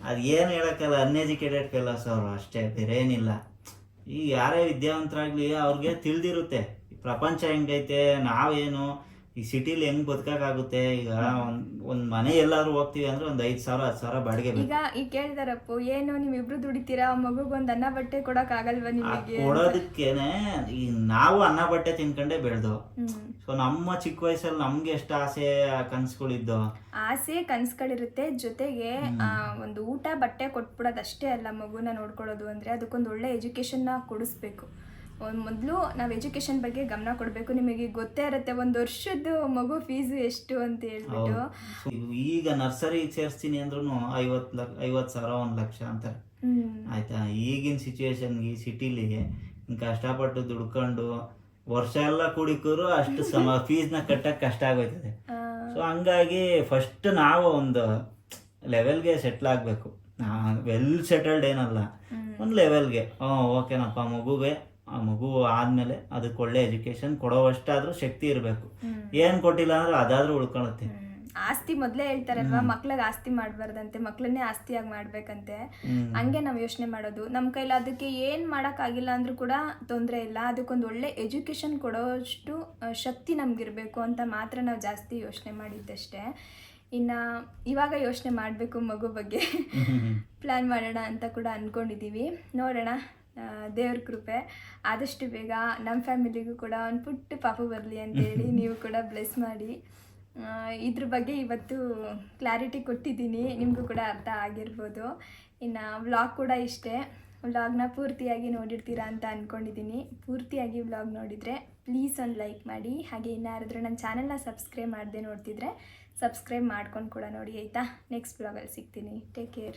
ಅದು ಏನು ಹೇಳೋಕ್ಕಲ್ಲ ಅನ್ಎಜುಕೇಟೆಡ್ ಫೆಲೋಸ್ ಅವರು ಅಷ್ಟೇ ಬೇರೆ ಏನಿಲ್ಲ ಈ ಯಾರೇ ವಿದ್ಯಾವಂತರಾಗಲಿ ಅವ್ರಿಗೆ ತಿಳಿದಿರುತ್ತೆ. ಪ್ರಪಂಚ ಹೆಂಗೈತೆ, ನಾವೇನು ಈ ಸಿಟಿಲಿ ಹೆಂಗ್ ಬದುಕಾಗುತ್ತೆ ಈಗ ಒಂದ್ ಒಂದ್ ಮನೆ ಎಲ್ಲಾದ್ರೂ ಹೋಗ್ತೀವಿ ಅಂದ್ರೆ ಒಂದ್ ಐದ್ ಸಾವಿರ ಹತ್ತು ಸಾವಿರ ಬಾಡಿಗೆ ಬೇಕು. ಈಗ ಈಗ ಕೇಳ್ತಾರಪ್ಪ ಏನು ನೀವಿಬ್ರು ದುಡಿತೀರಾ ಮಗುಗ್ ಒಂದ್ ಅನ್ನ ಬಟ್ಟೆ ಕೊಡಕ್ ಆಗಲ್ವಾ ಆ ನಿಮಗೆ ಕೊಡೋದಕ್ಕೇನೆ ಈ ನಾವು ಅನ್ನ ಬಟ್ಟೆ ತಿನ್ಕೊಂಡೇ ಬೆಳ್ದು. ಸೊ ನಮ್ಮ ಚಿಕ್ಕ ವಯಸ್ಸಲ್ಲಿ ನಮ್ಗೆ ಎಷ್ಟು ಆಸೆ ಕನ್ಸುಗಳಿದ್ದು? ಆಸೆ ಕನ್ಸುಗಳಿರುತ್ತೆ. ಜೊತೆಗೆ ಆ, ಒಂದು ಊಟ ಬಟ್ಟೆ ಕೊಟ್ಬಿಡೋದು ಅಷ್ಟೇ ಅಲ್ಲ ಮಗುನ ನೋಡ್ಕೊಳ್ಳೋದು ಅಂದ್ರೆ ಅದಕ್ಕೊಂದು ಒಳ್ಳೆ ಎಜುಕೇಶನ್ ಕೊಡಿಸ್ಬೇಕು. ಮೊದಲು ನಾವು ಎಜುಕೇಷನ್ ಬಗ್ಗೆ ಗಮನ ಕೊಡಬೇಕು. ನಿಮಗೆ ಗೊತ್ತೇ ಇರುತ್ತೆ ಒಂದು ವರ್ಷದ ಮಗು ಫೀಸ್ ಎಷ್ಟು ಅಂತ ಹೇಳ್ಬಿಟ್ಟು. ಈಗ ನರ್ಸರಿ ಸೇರಿಸ್ತೀನಿ ಅಂದ್ರೂ ಐವತ್ ಲಕ್ಷ ಐವತ್ ಸಾವಿರ ಒಂದ್ ಲಕ್ಷ ಅಂತಾರೆ ಆಯ್ತಾ? ಈಗಿನ ಸಿಚುವೇಶನ್ಗೆ ಸಿಟಿಲಿ ಕಷ್ಟಪಟ್ಟು ದುಡ್ಕೊಂಡು ವರ್ಷ ಎಲ್ಲ ಕುಡಿಕರು ಅಷ್ಟು ಸಮ ಫೀಸ್ನ ಕಟ್ಟಕ್ಕೆ ಕಷ್ಟ ಆಗೋಯ್ತದೆ. ಸೊ ಹಂಗಾಗಿ ಫಸ್ಟ್ ನಾವು ಒಂದು ಲೆವೆಲ್ಗೆ ಸೆಟ್ಲ್ ಆಗಬೇಕು. ವೆಲ್ ಸೆಟಲ್ಡ್ ಏನಲ್ಲ. ಒಂದು ಲೆವೆಲ್ಗೆ ಓಕೆನಪ್ಪ ಮಗುಗೆ ಆ ಮಗು ಆದಮೇಲೆ ಅದಕ್ಕೆ ಒಳ್ಳೆ ಎಜುಕೇಶನ್ ಕೊಡೋವಷ್ಟಾದ್ರೂ ಶಕ್ತಿ ಇರಬೇಕು. ಏನು ಕೊಟ್ಟಿಲ್ಲ ಅಂದ್ರೆ ಅದಾದ್ರೂ ಉಳ್ಕೊಳತ್ತೆ. ಆಸ್ತಿ ಮೊದ್ಲೇ ಹೇಳ್ತಾರಲ್ವಾ ಮಕ್ಳಿಗೆ ಆಸ್ತಿ ಮಾಡ್ಬಾರ್ದಂತೆ ಮಕ್ಳನ್ನೇ ಆಸ್ತಿಯಾಗಿ ಮಾಡ್ಬೇಕಂತೆ. ಹಂಗೆ ನಾವು ಯೋಚನೆ ಮಾಡೋದು. ನಮ್ಮ ಕೈಲಿ ಅದಕ್ಕೆ ಏನ್ ಮಾಡಕ್ ಆಗಿಲ್ಲ ಅಂದ್ರೂ ಕೂಡ ತೊಂದರೆ ಇಲ್ಲ. ಅದಕ್ಕೊಂದು ಒಳ್ಳೆ ಎಜುಕೇಶನ್ ಕೊಡೋಷ್ಟು ಶಕ್ತಿ ನಮ್ಗಿರ್ಬೇಕು ಅಂತ ಮಾತ್ರ ನಾವು ಜಾಸ್ತಿ ಯೋಚನೆ ಮಾಡಿದ್ದಷ್ಟೇ. ಇನ್ನ ಇವಾಗ ಯೋಚನೆ ಮಾಡಬೇಕು ಮಗು ಬಗ್ಗೆ. ಪ್ಲಾನ್ ಮಾಡೋಣ ಅಂತ ಕೂಡ ಅನ್ಕೊಂಡಿದೀವಿ. ನೋಡೋಣ. ದೇವ್ರ ಕೃಪೆ. ಆದಷ್ಟು ಬೇಗ ನಮ್ಮ ಫ್ಯಾಮಿಲಿಗೂ ಕೂಡ ಒಂದು ಪುಟ್ಟ ಪಾಪು ಬರಲಿ ಅಂತೇಳಿ ನೀವು ಕೂಡ ಬ್ಲೆಸ್ ಮಾಡಿ. ಇದ್ರ ಬಗ್ಗೆ ಇವತ್ತು ಕ್ಲಾರಿಟಿ ಕೊಟ್ಟಿದ್ದೀನಿ ನಿಮಗೂ ಕೂಡ ಅರ್ಥ ಆಗಿರ್ಬೋದು. ಇನ್ನು ವ್ಲಾಗ್ ಕೂಡ ಇಷ್ಟೇ. ವ್ಲಾಗ್ನ ಪೂರ್ತಿಯಾಗಿ ನೋಡಿರ್ತೀರಾ ಅಂತ ಅಂದ್ಕೊಂಡಿದ್ದೀನಿ ಪೂರ್ತಿಯಾಗಿ ವ್ಲಾಗ್ ನೋಡಿದರೆ ಪ್ಲೀಸ್ ಒಂದು ಲೈಕ್ ಮಾಡಿ. ಹಾಗೆ ಇನ್ನಾರಾದರೂ ನನ್ನ ಚಾನಲ್ನ ಸಬ್ಸ್ಕ್ರೈಬ್ ಮಾಡದೆ ನೋಡ್ತಿದ್ರೆ ಸಬ್ಸ್ಕ್ರೈಬ್ ಮಾಡ್ಕೊಂಡು ಕೂಡ ನೋಡಿ ಆಯಿತಾ? ನೆಕ್ಸ್ಟ್ ವ್ಲಾಗಲ್ಲಿ ಸಿಗ್ತೀನಿ. Take care.